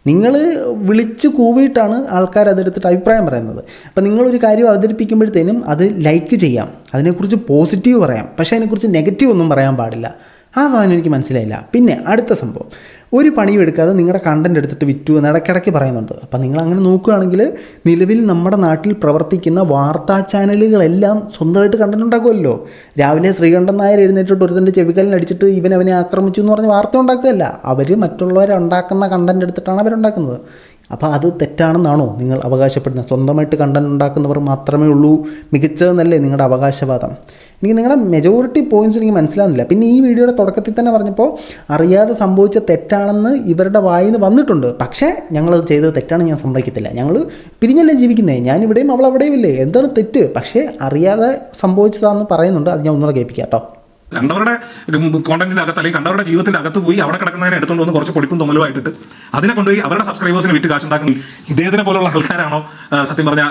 നിങ്ങൾ വിളിച്ച് കൂവിയിട്ടാണ് ആൾക്കാർ അതെടുത്തിട്ട് അഭിപ്രായം പറയുന്നത്. അപ്പം നിങ്ങളൊരു കാര്യം അവതരിപ്പിക്കുമ്പോഴത്തേനും അത് ലൈക്ക് ചെയ്യാം. അതിനെക്കുറിച്ച് പോസിറ്റീവ് പറയാം. പക്ഷേ അതിനെക്കുറിച്ച് നെഗറ്റീവ് ഒന്നും പറയാൻ പാടില്ല. ആ സാധനം എനിക്ക് മനസ്സിലായില്ല. പിന്നെ അടുത്ത സംഭവം. ഒരു പണിയും എടുക്കാതെ നിങ്ങളുടെ കണ്ടന്റ് എടുത്തിട്ട് വിറ്റു എന്ന് ഇടയ്ക്കിടയ്ക്ക് പറയുന്നുണ്ട്. അപ്പം നിങ്ങൾ അങ്ങനെ നോക്കുകയാണെങ്കിൽ നിലവിൽ നമ്മുടെ നാട്ടിൽ പ്രവർത്തിക്കുന്ന വാർത്താ ചാനലുകളെല്ലാം സ്വന്തമായിട്ട് കണ്ടന്റ് ഉണ്ടാക്കുമല്ലോ രാവിലെ ശ്രീകണ്ഠൻ നായർ എഴുന്നേറ്റിട്ട് ഒരുത്തന്റെ ചെവിക്കലിൽ അടിച്ചിട്ട് ഇവൻ അവനെ ആക്രമിച്ചു എന്ന് പറഞ്ഞ് വാർത്ത ഉണ്ടാക്കുകയല്ല. അവർ മറ്റുള്ളവരുണ്ടാക്കുന്ന കണ്ടന്റ് എടുത്തിട്ടാണ് അവരുണ്ടാക്കുന്നത് അപ്പോൾ അത് തെറ്റാണെന്നാണോ നിങ്ങൾ അവകാശപ്പെടുന്നത്? സ്വന്തമായിട്ട് കണ്ടന്റ് ഉണ്ടാക്കുന്നവർ മാത്രമേ ഉള്ളൂ. മികച്ചതെന്നല്ലേ നിങ്ങളുടെ അവകാശവാദം? എനിക്ക് നിങ്ങളുടെ മെജോറിറ്റി പോയിന്റ്സ് എനിക്ക് മനസ്സിലാകുന്നില്ല പിന്നെ ഈ വീഡിയോയുടെ തുടക്കത്തിൽ തന്നെ പറഞ്ഞപ്പോൾ അറിയാതെ സംഭവിച്ച തെറ്റാണെന്ന് ഇവരുടെ വായിൽ നിന്ന് വന്നിട്ടുണ്ട്. പക്ഷേ ഞങ്ങളത് ചെയ്തത് തെറ്റാണ് ഞാൻ സമ്മതിക്കത്തില്ല. ഞങ്ങൾ പിരിഞ്ഞല്ലേ ജീവിക്കുന്നത് ഞാനിവിടെയും അവൾ അവിടെയും ഇല്ലേ? എന്താണ് തെറ്റ്? പക്ഷേ അറിയാതെ സംഭവിച്ചതാണെന്ന് പറയുന്നുണ്ട്. അത് ഞാൻ ഒന്നുകൂടെ കേൾപ്പിക്കാം കേട്ടോ. കണ്ടവരുടെ കോണ്ടന്റിന്റെ അകത്ത് അല്ലെങ്കിൽ കണ്ടവരുടെ ജീവിതത്തിന്റെ അകത്ത് പോയി അവിടെ കിടക്കുന്നതിനെ എടുത്തുകൊണ്ട് വന്ന് കുറച്ച് പൊടിപ്പും തൊമ്മലുമായിട്ടിട്ട് അതിനെ കൊണ്ടുപോയി അവരുടെ സബ്സ്ക്രൈബേഴ്സിന് വിറ്റ് കാശുണ്ടാക്കുന്നത് ഇദ്ദേഹത്തിനെ പോലുള്ള ആൾക്കാരാണോ സത്യം പറഞ്ഞ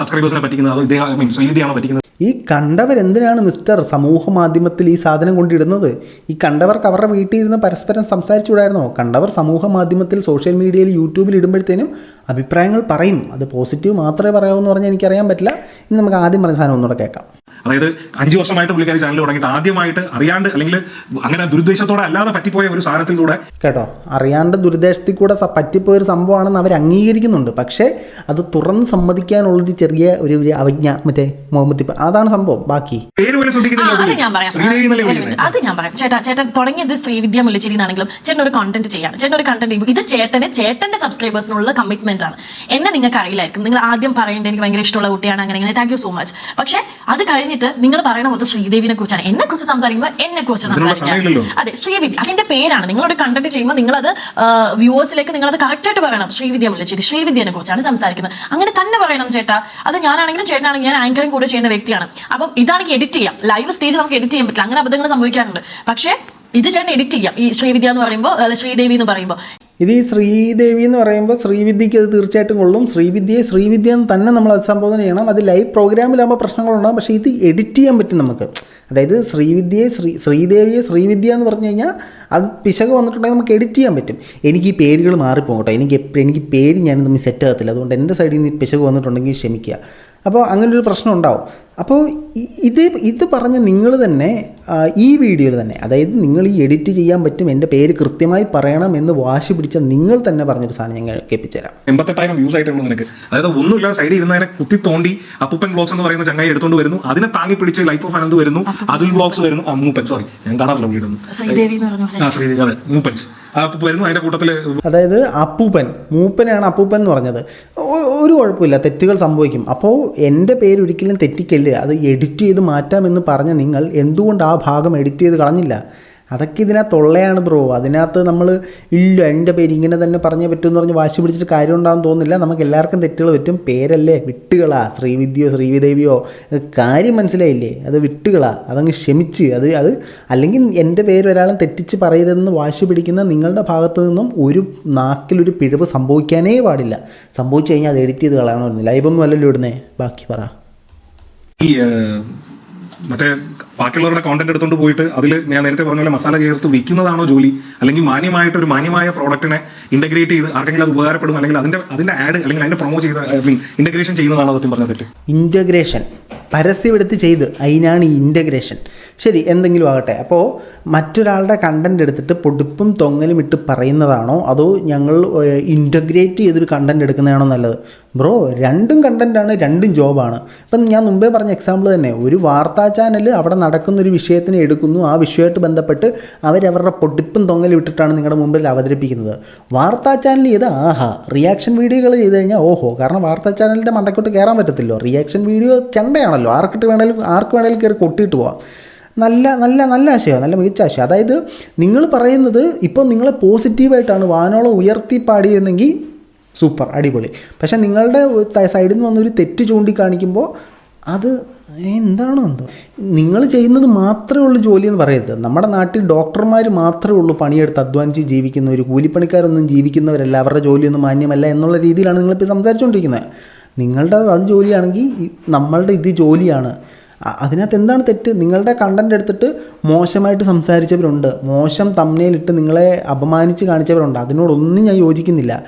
സബ്സ്ക്രൈബേഴ്സിനെ പറ്റിക്കുന്നത്? അതോ ഇദ്ദേഹം സൈനിധിയാണോ പറ്റിക്കുന്നത്? ഈ കണ്ടവരെന്തിനാണ് മിസ്റ്റർ സമൂഹ മാധ്യമത്തിൽ ഈ സാധനം കൊണ്ടിടുന്നത്? ഈ കണ്ടവർക്ക് അവരുടെ വീട്ടിൽ ഇരുന്ന് പരസ്പരം സംസാരിച്ചുകൂടായിരുന്നോ? കണ്ടവർ സമൂഹ മാധ്യമത്തിൽ സോഷ്യൽ മീഡിയയിൽ യൂട്യൂബിൽ ഇടുമ്പോഴത്തേനും അഭിപ്രായങ്ങൾ പറയും. അത് പോസിറ്റീവ് മാത്രമേ പറയാവൂ എന്ന് പറഞ്ഞാൽ എനിക്കറിയാൻ പറ്റില്ല. ഇനി നമുക്ക് ആദ്യം പറഞ്ഞ സാധനം ഒന്നുകൂടെ കേൾക്കാം. അതായത് അഞ്ചു വർഷമായിട്ട് പുള്ളിക്കാരി ചാനൽ തുടങ്ങിയിട്ട് ആദ്യമായിട്ട് അറിയാണ്ട് അല്ലെങ്കിൽ അങ്ങനെ ദുരുദ്ദേശത്തോടെ അല്ലാതെ പറ്റിപ്പോയ ഒരു സാധനത്തിലൂടെ കേട്ടോ അറിയാണ്ട് ദുരുദ്ദേശത്തിൽ കൂടെ പറ്റിപ്പോയ ഒരു സംഭവമാണെന്ന് അവർ അംഗീകരിക്കുന്നുണ്ട്. പക്ഷേ അത് തുറന്ന് സമ്മതിക്കാനുള്ളൊരു ചെറിയ ഒരു അവജ്ഞ മറ്റേ മുഹമ്മദ് ഇപ്പ- അതാണ് സംഭവം. ബാക്കി. അത് ഞാൻ പറയാം. ശ്രീദേവി എന്നല്ലേ ഒരു അത് ഞാൻ പറയാം. ചേട്ടാ ചേട്ടൻ തുടങ്ങിയത് ശ്രീവിദ്യ മുല്ലശ്ശേരി എന്നാണെങ്കിലും ചേട്ടൻ ഒരു കണ്ടന്റ് ചെയ്യാണ്. ചേട്ടൻ ഒരു കണ്ടന്റ് ഇത് ചേട്ടന് ചേട്ടന്റെ സബ്സ്ക്രൈബേഴ്സിനുള്ള കമ്മിറ്റ്മെന്റ് ആണ്. എന്നെ നിങ്ങൾക്ക് അറിയില്ലായിരിക്കും. നിങ്ങൾ ആദ്യം പറയേണ്ടത് എനിക്ക് ഭയങ്കര ഇഷ്ടമുള്ള കുട്ടിയാണ് അങ്ങനെ അങ്ങനെ താങ്ക് യു സോ മച്ച് പക്ഷേ അത് കഴിഞ്ഞിട്ട് നിങ്ങൾ പറയണ മൊത്തം ശ്രീദേവിനെ കുറിച്ചാണ്. എന്നെ കുറിച്ച് സംസാരിക്കുമ്പോൾ എന്നെ കുറിച്ച്. സംസാരിക്കാം അതെ ശ്രീവിദ്യ. അതിന്റെ പേരാണ്. നിങ്ങളൊരു കണ്ടന്റ് ചെയ്യുമ്പോൾ നിങ്ങൾ നിങ്ങളത് വ്യൂവേഴ്സിലേക്ക് നിങ്ങൾ അത് കറക്റ്റ് ആയിട്ട് പറയണം. ശ്രീവിദ്യ മുല്ലശ്ശേരി ശ്രീവിദ്യനെ കുറിച്ചാണ് സംസാരിക്കുന്നത്. അങ്ങനെ തന്നെ പറയണം ചേട്ടാ. അത് ഞാനാണെങ്കിലും ചേട്ടനാണെങ്കിലും ഞാൻ ആങ്കറിംഗ് കൂടെ ചെയ്യുന്ന വ്യക്തിയാണ്. അപ്പം ഇതാണ് എഡിറ്റ് ചെയ്യാം. ലൈവ് സ്റ്റേജ് നമുക്ക് എഡിറ്റ് ചെയ്യാൻ പറ്റില്ല. അങ്ങനെ അബദ്ധങ്ങൾ സംഭവിക്കാറുണ്ട്. പക്ഷേ ഇത് ചേട്ടൻ എഡിറ്റ് ചെയ്യാം. ഈ ശ്രീവിദ്യ എന്ന് പറയുമ്പോൾ ശ്രീദേവി എന്ന് പറയുമ്പോൾ ഇത് ഈ ശ്രീദേവി എന്ന് പറയുമ്പോൾ ശ്രീവിദ്യയ്ക്ക് അത് തീർച്ചയായിട്ടും കൊള്ളും. ശ്രീവിദ്യയെ ശ്രീവിദ്യ എന്ന് തന്നെ നമ്മൾ അഭിസംബോധന സംബോധന ചെയ്യണം. അത് ലൈവ് പ്രോഗ്രാമിലാകുമ്പോൾ പ്രശ്നങ്ങളുണ്ടാകും. പക്ഷേ ഇത് എഡിറ്റ് ചെയ്യാൻ പറ്റും നമുക്ക്. അതായത് ശ്രീവിദ്യയെ ശ്രീ ശ്രീദേവിയെ ശ്രീവിദ്യ എന്ന് പറഞ്ഞു കഴിഞ്ഞാൽ അത് പിശക് വന്നിട്ടുണ്ടെങ്കിൽ നമുക്ക് എഡിറ്റ് ചെയ്യാൻ പറ്റും. എനിക്ക് ഈ പേരുകൾ മാറിപ്പോകട്ടെ. എനിക്ക് എനിക്ക് പേര് ഞാൻ സെറ്റ് ആകത്തില്ല. അതുകൊണ്ട് എന്റെ സൈഡിൽ നിന്ന് പിശക് വന്നിട്ടുണ്ടെങ്കിൽ ക്ഷമിക്കുക. അപ്പോൾ അങ്ങനെ ഒരു പ്രശ്നം ഉണ്ടാവും. അപ്പോൾ ഇത് ഇത് പറഞ്ഞ് നിങ്ങൾ തന്നെ ഈ വീഡിയോയിൽ തന്നെ അതായത് നിങ്ങൾ ഈ എഡിറ്റ് ചെയ്യാൻ പറ്റും എന്റെ പേര് കൃത്യമായി പറയണം എന്ന് വാശി പിടിച്ച നിങ്ങൾ തന്നെ പറഞ്ഞൊരു സാധനം ഞങ്ങൾ കേൾപ്പിച്ചുതരാം. എൺപത്തെട്ടായിരം വ്യൂസ് ആയിട്ടുള്ളൂ നിനക്ക്. അതായത് ഒന്നുമില്ല സൈഡിൽ ഇരുന്നതിനെ കുത്തി തോണ്ടി അപ്പൂപ്പൻ ബ്ലോഗ്സ് എന്ന് പറയുന്ന ചങ്ങായി എടുത്തുകൊണ്ട് വരുന്നു. അതിനെ താങ്ങി പിടിച്ച് ലൈഫ് ഓഫ് ആനന്ദ് വരുന്നു. അതുൽ ബ്ലോഗ്സ് വരുന്നു. ആ മൂപ്പൻ സോറി ഞാൻ കാണാറില്ല വീടൊന്നും ശ്രീദേവി എന്ന് പറഞ്ഞ ആ ശ്രീദേവി അതെ മൂപ്പൻസ്. വരുന്നു അതിന്റെ കൂട്ടത്തിൽ അതായത് അപ്പൂപ്പൻ മൂപ്പനാണ് അപ്പൂപ്പൻ എന്ന് പറഞ്ഞത്. ഒരു കുഴപ്പമില്ല. തെറ്റുകൾ സംഭവിക്കും. അപ്പോൾ എന്റെ പേര് ഒരിക്കലും തെറ്റിക്കല്ലേ. അത് എഡിറ്റ് ചെയ്ത് മാറ്റാമെന്ന് പറഞ്ഞ നിങ്ങൾ എന്തുകൊണ്ട് ആ ഭാഗം എഡിറ്റ് ചെയ്ത് കളഞ്ഞില്ല? അതൊക്കെ ഇതിനകത്ത് ഉള്ളതാണ് ബ്രോ അതിനകത്ത് നമ്മൾ ഇല്ല എന്റെ പേര് ഇങ്ങനെ തന്നെ പറഞ്ഞേ പറ്റുമെന്ന് പറഞ്ഞ് വാശി പിടിച്ചിട്ട് കാര്യം ഉണ്ടാകും തോന്നുന്നില്ല. നമുക്ക് എല്ലാവർക്കും തെറ്റുകൾ പറ്റും. പേരല്ലേ? വിട്ടുകളാ. ശ്രീവിദ്യയോ ശ്രീവിദേവിയോ. കാര്യം മനസ്സിലായില്ലേ? അത് വിട്ടുകളാ. അതങ്ങ് ക്ഷമിച്ച്. അത് അത് അല്ലെങ്കിൽ എന്റെ പേര് ഒരാളും തെറ്റിച്ച് പറയരുതെന്ന് വാശി പിടിക്കുന്ന നിങ്ങളുടെ ഭാഗത്തു നിന്നും ഒരു നാക്കിലൊരു പിഴവ് സംഭവിക്കാനേ പാടില്ല. സംഭവിച്ചു കഴിഞ്ഞാൽ അത് എഡിറ്റ് ചെയ്ത് കളയണമെന്നില്ല ലൈവൊന്നും അല്ലല്ലോ ഇടുന്നേ. ബാക്കി പറ. മറ്റേ ബാക്കിയുള്ളവരുടെ കോണ്ടന്റ് എടുത്തുകൊണ്ട് പോയിട്ട് അതിൽ ഞാൻ നേരത്തെ പറഞ്ഞ പോലെ മസാല ചേർത്ത് വിൽക്കുന്നതാണോ ജോലി? അല്ലെങ്കിൽ മാന്യമായിട്ട് ഒരു മാന്യമായ പ്രോഡക്റ്റിനെ ഇന്റഗ്രേറ്റ് ചെയ്ത് ആർക്കെങ്കിലും അത് ഉപകാരപ്പെടും അല്ലെങ്കിൽ അതിന്റെ അതിന്റെ ആഡ് അല്ലെങ്കിൽ അതിന്റെ പ്രൊമോ ചെയ്ത് ഇന്റഗ്രേഷൻ ചെയ്യുന്നതാണോ സത്യം പറഞ്ഞ തെറ്റ്? ഇന്റഗ്രേഷൻ പരസ്യം എടുത്ത് ചെയ്ത് അതിനാണ് ഈ ശരി എന്തെങ്കിലും ആകട്ടെ. അപ്പോൾ മറ്റൊരാളുടെ കണ്ടന്റ് എടുത്തിട്ട് പൊടുപ്പും തൊങ്ങലും ഇട്ട് പറയുന്നതാണോ? അതോ ഞങ്ങൾ ഇന്റഗ്രേറ്റ് ചെയ്തൊരു കണ്ടന്റ് എടുക്കുന്നതാണോ നല്ലത്? ബ്രോ രണ്ടും കണ്ടന്റാണ് രണ്ടും ജോബാണ്. ഇപ്പം ഞാൻ മുമ്പേ പറഞ്ഞ എക്സാമ്പിൾ തന്നെ ഒരു വാർത്താ ചാനൽ അവിടെ നടക്കുന്ന ഒരു വിഷയത്തിനെ എടുക്കുന്നു ആ വിഷയമായിട്ട് ബന്ധപ്പെട്ട് അവരവരുടെ പൊടിപ്പും തൊങ്ങലും ഇട്ടിട്ടാണ് നിങ്ങളുടെ മുമ്പിൽ അവതരിപ്പിക്കുന്നത്. വാർത്താ ചാനൽ ചെയ്ത് ആഹാ റിയാക്ഷൻ വീഡിയോകൾ ചെയ്ത് കഴിഞ്ഞാൽ ഓഹോ കാരണം വാർത്താ ചാനലിന്റെ മണ്ടക്കോട്ട് കയറാൻ പറ്റത്തില്ലോ. റിയാക്ഷൻ വീഡിയോ ചെണ്ടയാണല്ലോ ആർക്കിട്ട് വേണേലും ആർക്ക് വേണേലും കയറി കൊട്ടിയിട്ട് പോവാം. നല്ല നല്ല നല്ല ആശയമാണ് നല്ല മികച്ച ആശയം. അതായത് നിങ്ങൾ പറയുന്നത് ഇപ്പോൾ നിങ്ങളെ പോസിറ്റീവായിട്ടാണ് വാനോളം ഉയർത്തി പാടിയെന്നെങ്കിൽ സൂപ്പർ അടിപൊളി. പക്ഷേ നിങ്ങളുടെ സൈഡിൽ നിന്ന് വന്നൊരു തെറ്റ് ചൂണ്ടിക്കാണിക്കുമ്പോൾ അത് എന്താണോ എന്തോ? നിങ്ങൾ ചെയ്യുന്നത് മാത്രമേ ഉള്ളൂ ജോലി എന്ന് പറയരുത്. നമ്മുടെ നാട്ടിൽ ഡോക്ടർമാർ മാത്രമേ ഉള്ളൂ പണിയെടുത്ത് അധ്വാനിച്ച് ജീവിക്കുന്നവർ കൂലിപ്പണിക്കാരൊന്നും ജീവിക്കുന്നവരല്ല. അവരുടെ ജോലിയൊന്നും മാന്യമല്ല എന്നുള്ള രീതിയിലാണ് നിങ്ങളിപ്പോൾ സംസാരിച്ചുകൊണ്ടിരിക്കുന്നത് നിങ്ങളുടെ അത് ജോലിയാണെങ്കിൽ നമ്മളുടെ ഇത് ജോലിയാണ്. അതിനകത്ത് എന്താണ് തെറ്റ്? നിങ്ങളുടെ കണ്ടന്റ് എടുത്തിട്ട് മോശമായിട്ട് സംസാരിച്ചവരുണ്ട്. മോശം തമ്മിലിട്ട് നിങ്ങളെ അപമാനിച്ച് കാണിച്ചവരുണ്ട്. അതിനോടൊന്നും ഞാൻ യോജിക്കുന്നില്ല.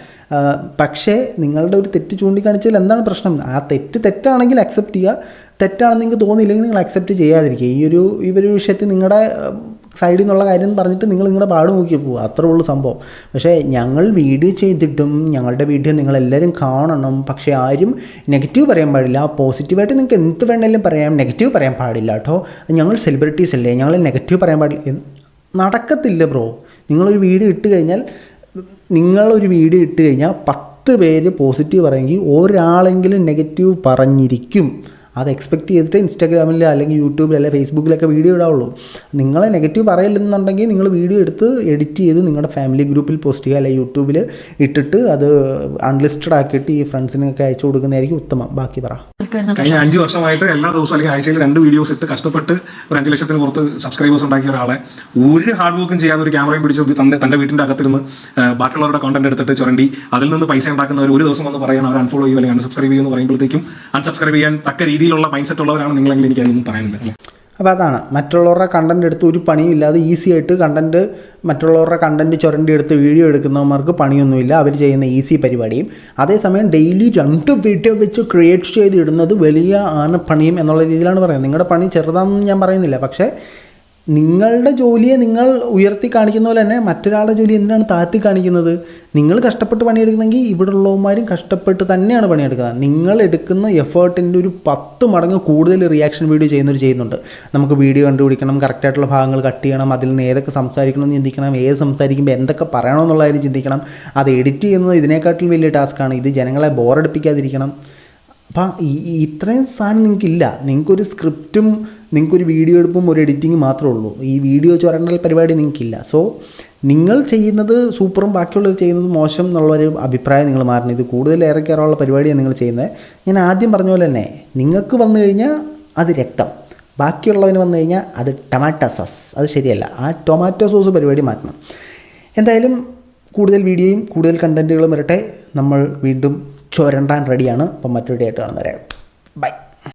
പക്ഷേ നിങ്ങളുടെ ഒരു തെറ്റ് ചൂണ്ടിക്കാണിച്ചാൽ എന്താണ് പ്രശ്നം? ആ തെറ്റ് തെറ്റാണെങ്കിൽ അക്സെപ്റ്റ് ചെയ്യുക. തെറ്റാണെന്ന് നിങ്ങൾക്ക് തോന്നിയില്ലെങ്കിൽ നിങ്ങൾ അക്സെപ്റ്റ് ചെയ്യാതിരിക്കുക. ഈ ഒരു ഈ ഒരു വിഷയത്തിൽ നിങ്ങളുടെ സൈഡിൽ നിന്നുള്ള കാര്യം പറഞ്ഞിട്ട് നിങ്ങൾ നിങ്ങളുടെ പാട് നോക്കി പോകും അത്രേ ഉള്ളൂ സംഭവം. പക്ഷേ ഞങ്ങൾ വീഡിയോ ചെയ്തിട്ടും ഞങ്ങളുടെ വീഡിയോ നിങ്ങളെല്ലാവരും കാണണം. പക്ഷേ ആരും നെഗറ്റീവ് പറയാൻ പാടില്ല. പോസിറ്റീവായിട്ട് നിങ്ങൾക്ക് എന്ത് വേണമെങ്കിലും പറയാം. നെഗറ്റീവ് പറയാൻ പാടില്ല കേട്ടോ. ഞങ്ങൾ സെലിബ്രിറ്റീസ് അല്ലേ? ഞങ്ങൾ നെഗറ്റീവ് പറയാൻ പാടില്ല. നടക്കത്തില്ല ബ്രോ നിങ്ങളൊരു വീഡിയോ ഇട്ട് കഴിഞ്ഞാൽ നിങ്ങളൊരു വീഡിയോ ഇട്ട് കഴിഞ്ഞാൽ പത്ത് പേര് പോസിറ്റീവ് പറയുമെങ്കിൽ ഒരാളെങ്കിലും നെഗറ്റീവ് പറഞ്ഞിരിക്കും. അത് എക്സ്പെക്ട് ചെയ്തിട്ട് ഇൻസ്റ്റാഗ്രാമിൽ അല്ലെങ്കിൽ യൂട്യൂബിൽ അല്ലെങ്കിൽ ഫേസ്ബുക്കിലൊക്കെ വീഡിയോ ഇടാവുള്ളൂ. നിങ്ങളെ നെഗറ്റീവ് പറയില്ലെന്നുണ്ടെങ്കിൽ നിങ്ങൾ വീഡിയോ എടുത്ത് എഡിറ്റ് ചെയ്ത് നിങ്ങളുടെ ഫാമിലി ഗ്രൂപ്പിൽ പോസ്റ്റ് ചെയ്യുക അല്ലെങ്കിൽ യൂട്യൂബിൽ ഇട്ടിട്ട് അത് അൺലിസ്റ്റഡ് ആക്കിയിട്ട് ഈ ഫ്രണ്ട്സിനൊക്കെ അയച്ചു കൊടുക്കുന്നതായിരിക്കും ഉത്തമം. ബാക്കി പറ. കഴിഞ്ഞ അഞ്ച് വർഷമായിട്ട് എല്ലാ ദിവസവും അല്ലെങ്കിൽ ആഴ്ചയിൽ രണ്ട് വീഡിയോസ് ഇട്ട് കഷ്ടപ്പെട്ട് ഒരു അഞ്ച് ലക്ഷത്തിന് പുറത്ത് സബ്സ്ക്രൈബേഴ്സ് ഉണ്ടാക്കിയ ഒരാളെ ഒരു ഹാർഡ് വർക്കും ചെയ്യാതെ ഒരു ക്യാമറയും പിടിച്ച് തന്റെ തന്റെ വീട്ടിന്റെ അകത്തിരുന്ന് ബാക്കിയുള്ളവരുടെ കോണ്ടന്റ് എടുത്തിട്ട് ചുരണ്ടി അതിൽ നിന്ന് പൈസ ഉണ്ടാക്കുന്നവർ ഒരു ദിവസം വന്ന് പറയണം അവർ അൺഫോളോ ചെയ്യുക അല്ലെങ്കിൽ അൺസബ്സ്ക്രൈബ് ചെയ്യുമെന്ന് പറയുമ്പോഴത്തേക്കും അൺസബ്സ്ക്രൈബ് ചെയ്യാൻ തക്ക രീതിയിലുള്ള മൈൻഡ് സെറ്റ് ഉള്ളവരാണ് നിങ്ങളെങ്കിൽ എനിക്ക് അതൊന്നും പറയാനില്ല അപ്പോൾ അതാണ്. മറ്റുള്ളവരുടെ കണ്ടന്റ് എടുത്ത് ഒരു പണിയും ഇല്ലാതെ ഈസി ആയിട്ട് കണ്ടന്റ് മറ്റുള്ളവരുടെ കണ്ടന്റ് ചുരണ്ടി എടുത്ത് വീഡിയോ എടുക്കുന്നവർക്ക് പണിയൊന്നുമില്ല. അവർ ചെയ്യുന്ന ഈസി പരിപാടിയും. അതേസമയം ഡെയിലി രണ്ട് വീഡിയോ വെച്ച് ക്രിയേറ്റ് ചെയ്ത് ഇടുന്നത് വലിയ ആനപ്പണിയും എന്നുള്ള രീതിയിലാണ് പറയുന്നത്. നിങ്ങളുടെ പണി ചെറുതാണെന്ന് ഞാൻ പറയുന്നില്ല. പക്ഷേ നിങ്ങളുടെ ജോലിയെ നിങ്ങൾ ഉയർത്തി കാണിക്കുന്ന പോലെ തന്നെ മറ്റൊരാളുടെ ജോലി എന്തിനാണ് താഴ്ത്തി കാണിക്കുന്നത്? നിങ്ങൾ കഷ്ടപ്പെട്ട് പണിയെടുക്കുന്നെങ്കിൽ ഇവിടെ ഉള്ളവന്മാരും കഷ്ടപ്പെട്ട് തന്നെയാണ് പണിയെടുക്കുന്നത്. നിങ്ങൾ എടുക്കുന്ന എഫേർട്ടിന്റെ ഒരു പത്ത് മടങ്ങ് കൂടുതൽ റിയാക്ഷൻ വീഡിയോ ചെയ്യുന്നവർ ചെയ്യുന്നുണ്ട്. നമുക്ക് വീഡിയോ കണ്ടുപിടിക്കണം കറക്റ്റായിട്ടുള്ള ഭാഗങ്ങൾ കട്ട് ചെയ്യണം അതിൽ നിന്ന് ഏതൊക്കെ സംസാരിക്കണം ചിന്തിക്കണം ഏത് സംസാരിക്കുമ്പോൾ എന്തൊക്കെ പറയണമെന്നുള്ള കാര്യം ചിന്തിക്കണം. അത് എഡിറ്റ് ചെയ്യുന്നത് ഇതിനേക്കാട്ടിൽ വലിയ ടാസ്ക്കാണ് ഇത് ജനങ്ങളെ ബോറടിപ്പിക്കാതിരിക്കണം അപ്പം ഈ ഇത്രയും സാധനം നിങ്ങൾക്കില്ല. നിങ്ങൾക്കൊരു സ്ക്രിപ്റ്റും നിങ്ങൾക്കൊരു വീഡിയോ എടുപ്പും ഒരു എഡിറ്റിംഗ് മാത്രമേ ഉള്ളൂ. ഈ വീഡിയോ ചുരണ്ടൽ പരിപാടി നിങ്ങൾക്കില്ല. സോ നിങ്ങൾ ചെയ്യുന്നത് സൂപ്പറും ബാക്കിയുള്ളവർ ചെയ്യുന്നത് മോശം എന്നുള്ളൊരു അഭിപ്രായം നിങ്ങൾ മാറണം. ഇത് കൂടുതൽ ഏറെ കയറാനുള്ള പരിപാടിയാണ് നിങ്ങൾ ചെയ്യുന്നത്. ഞാൻ ആദ്യം പറഞ്ഞ പോലെ തന്നെ നിങ്ങൾക്ക് വന്നു കഴിഞ്ഞാൽ അത് രക്തം. ബാക്കിയുള്ളവന് വന്നു കഴിഞ്ഞാൽ അത് ടൊമാറ്റോ സോസ്. അത് ശരിയല്ല. ആ ടൊമാറ്റോ സോസ് പരിപാടി മാറ്റണം. എന്തായാലും കൂടുതൽ വീഡിയോയും കൂടുതൽ കണ്ടന്റുകളും വരട്ടെ. നമ്മൾ വീണ്ടും ചുരണ്ടാൻ റെഡിയാണ് അപ്പം മറ്റൊരു ഡേറ്റ് കാണുന്നവരെ. ബൈ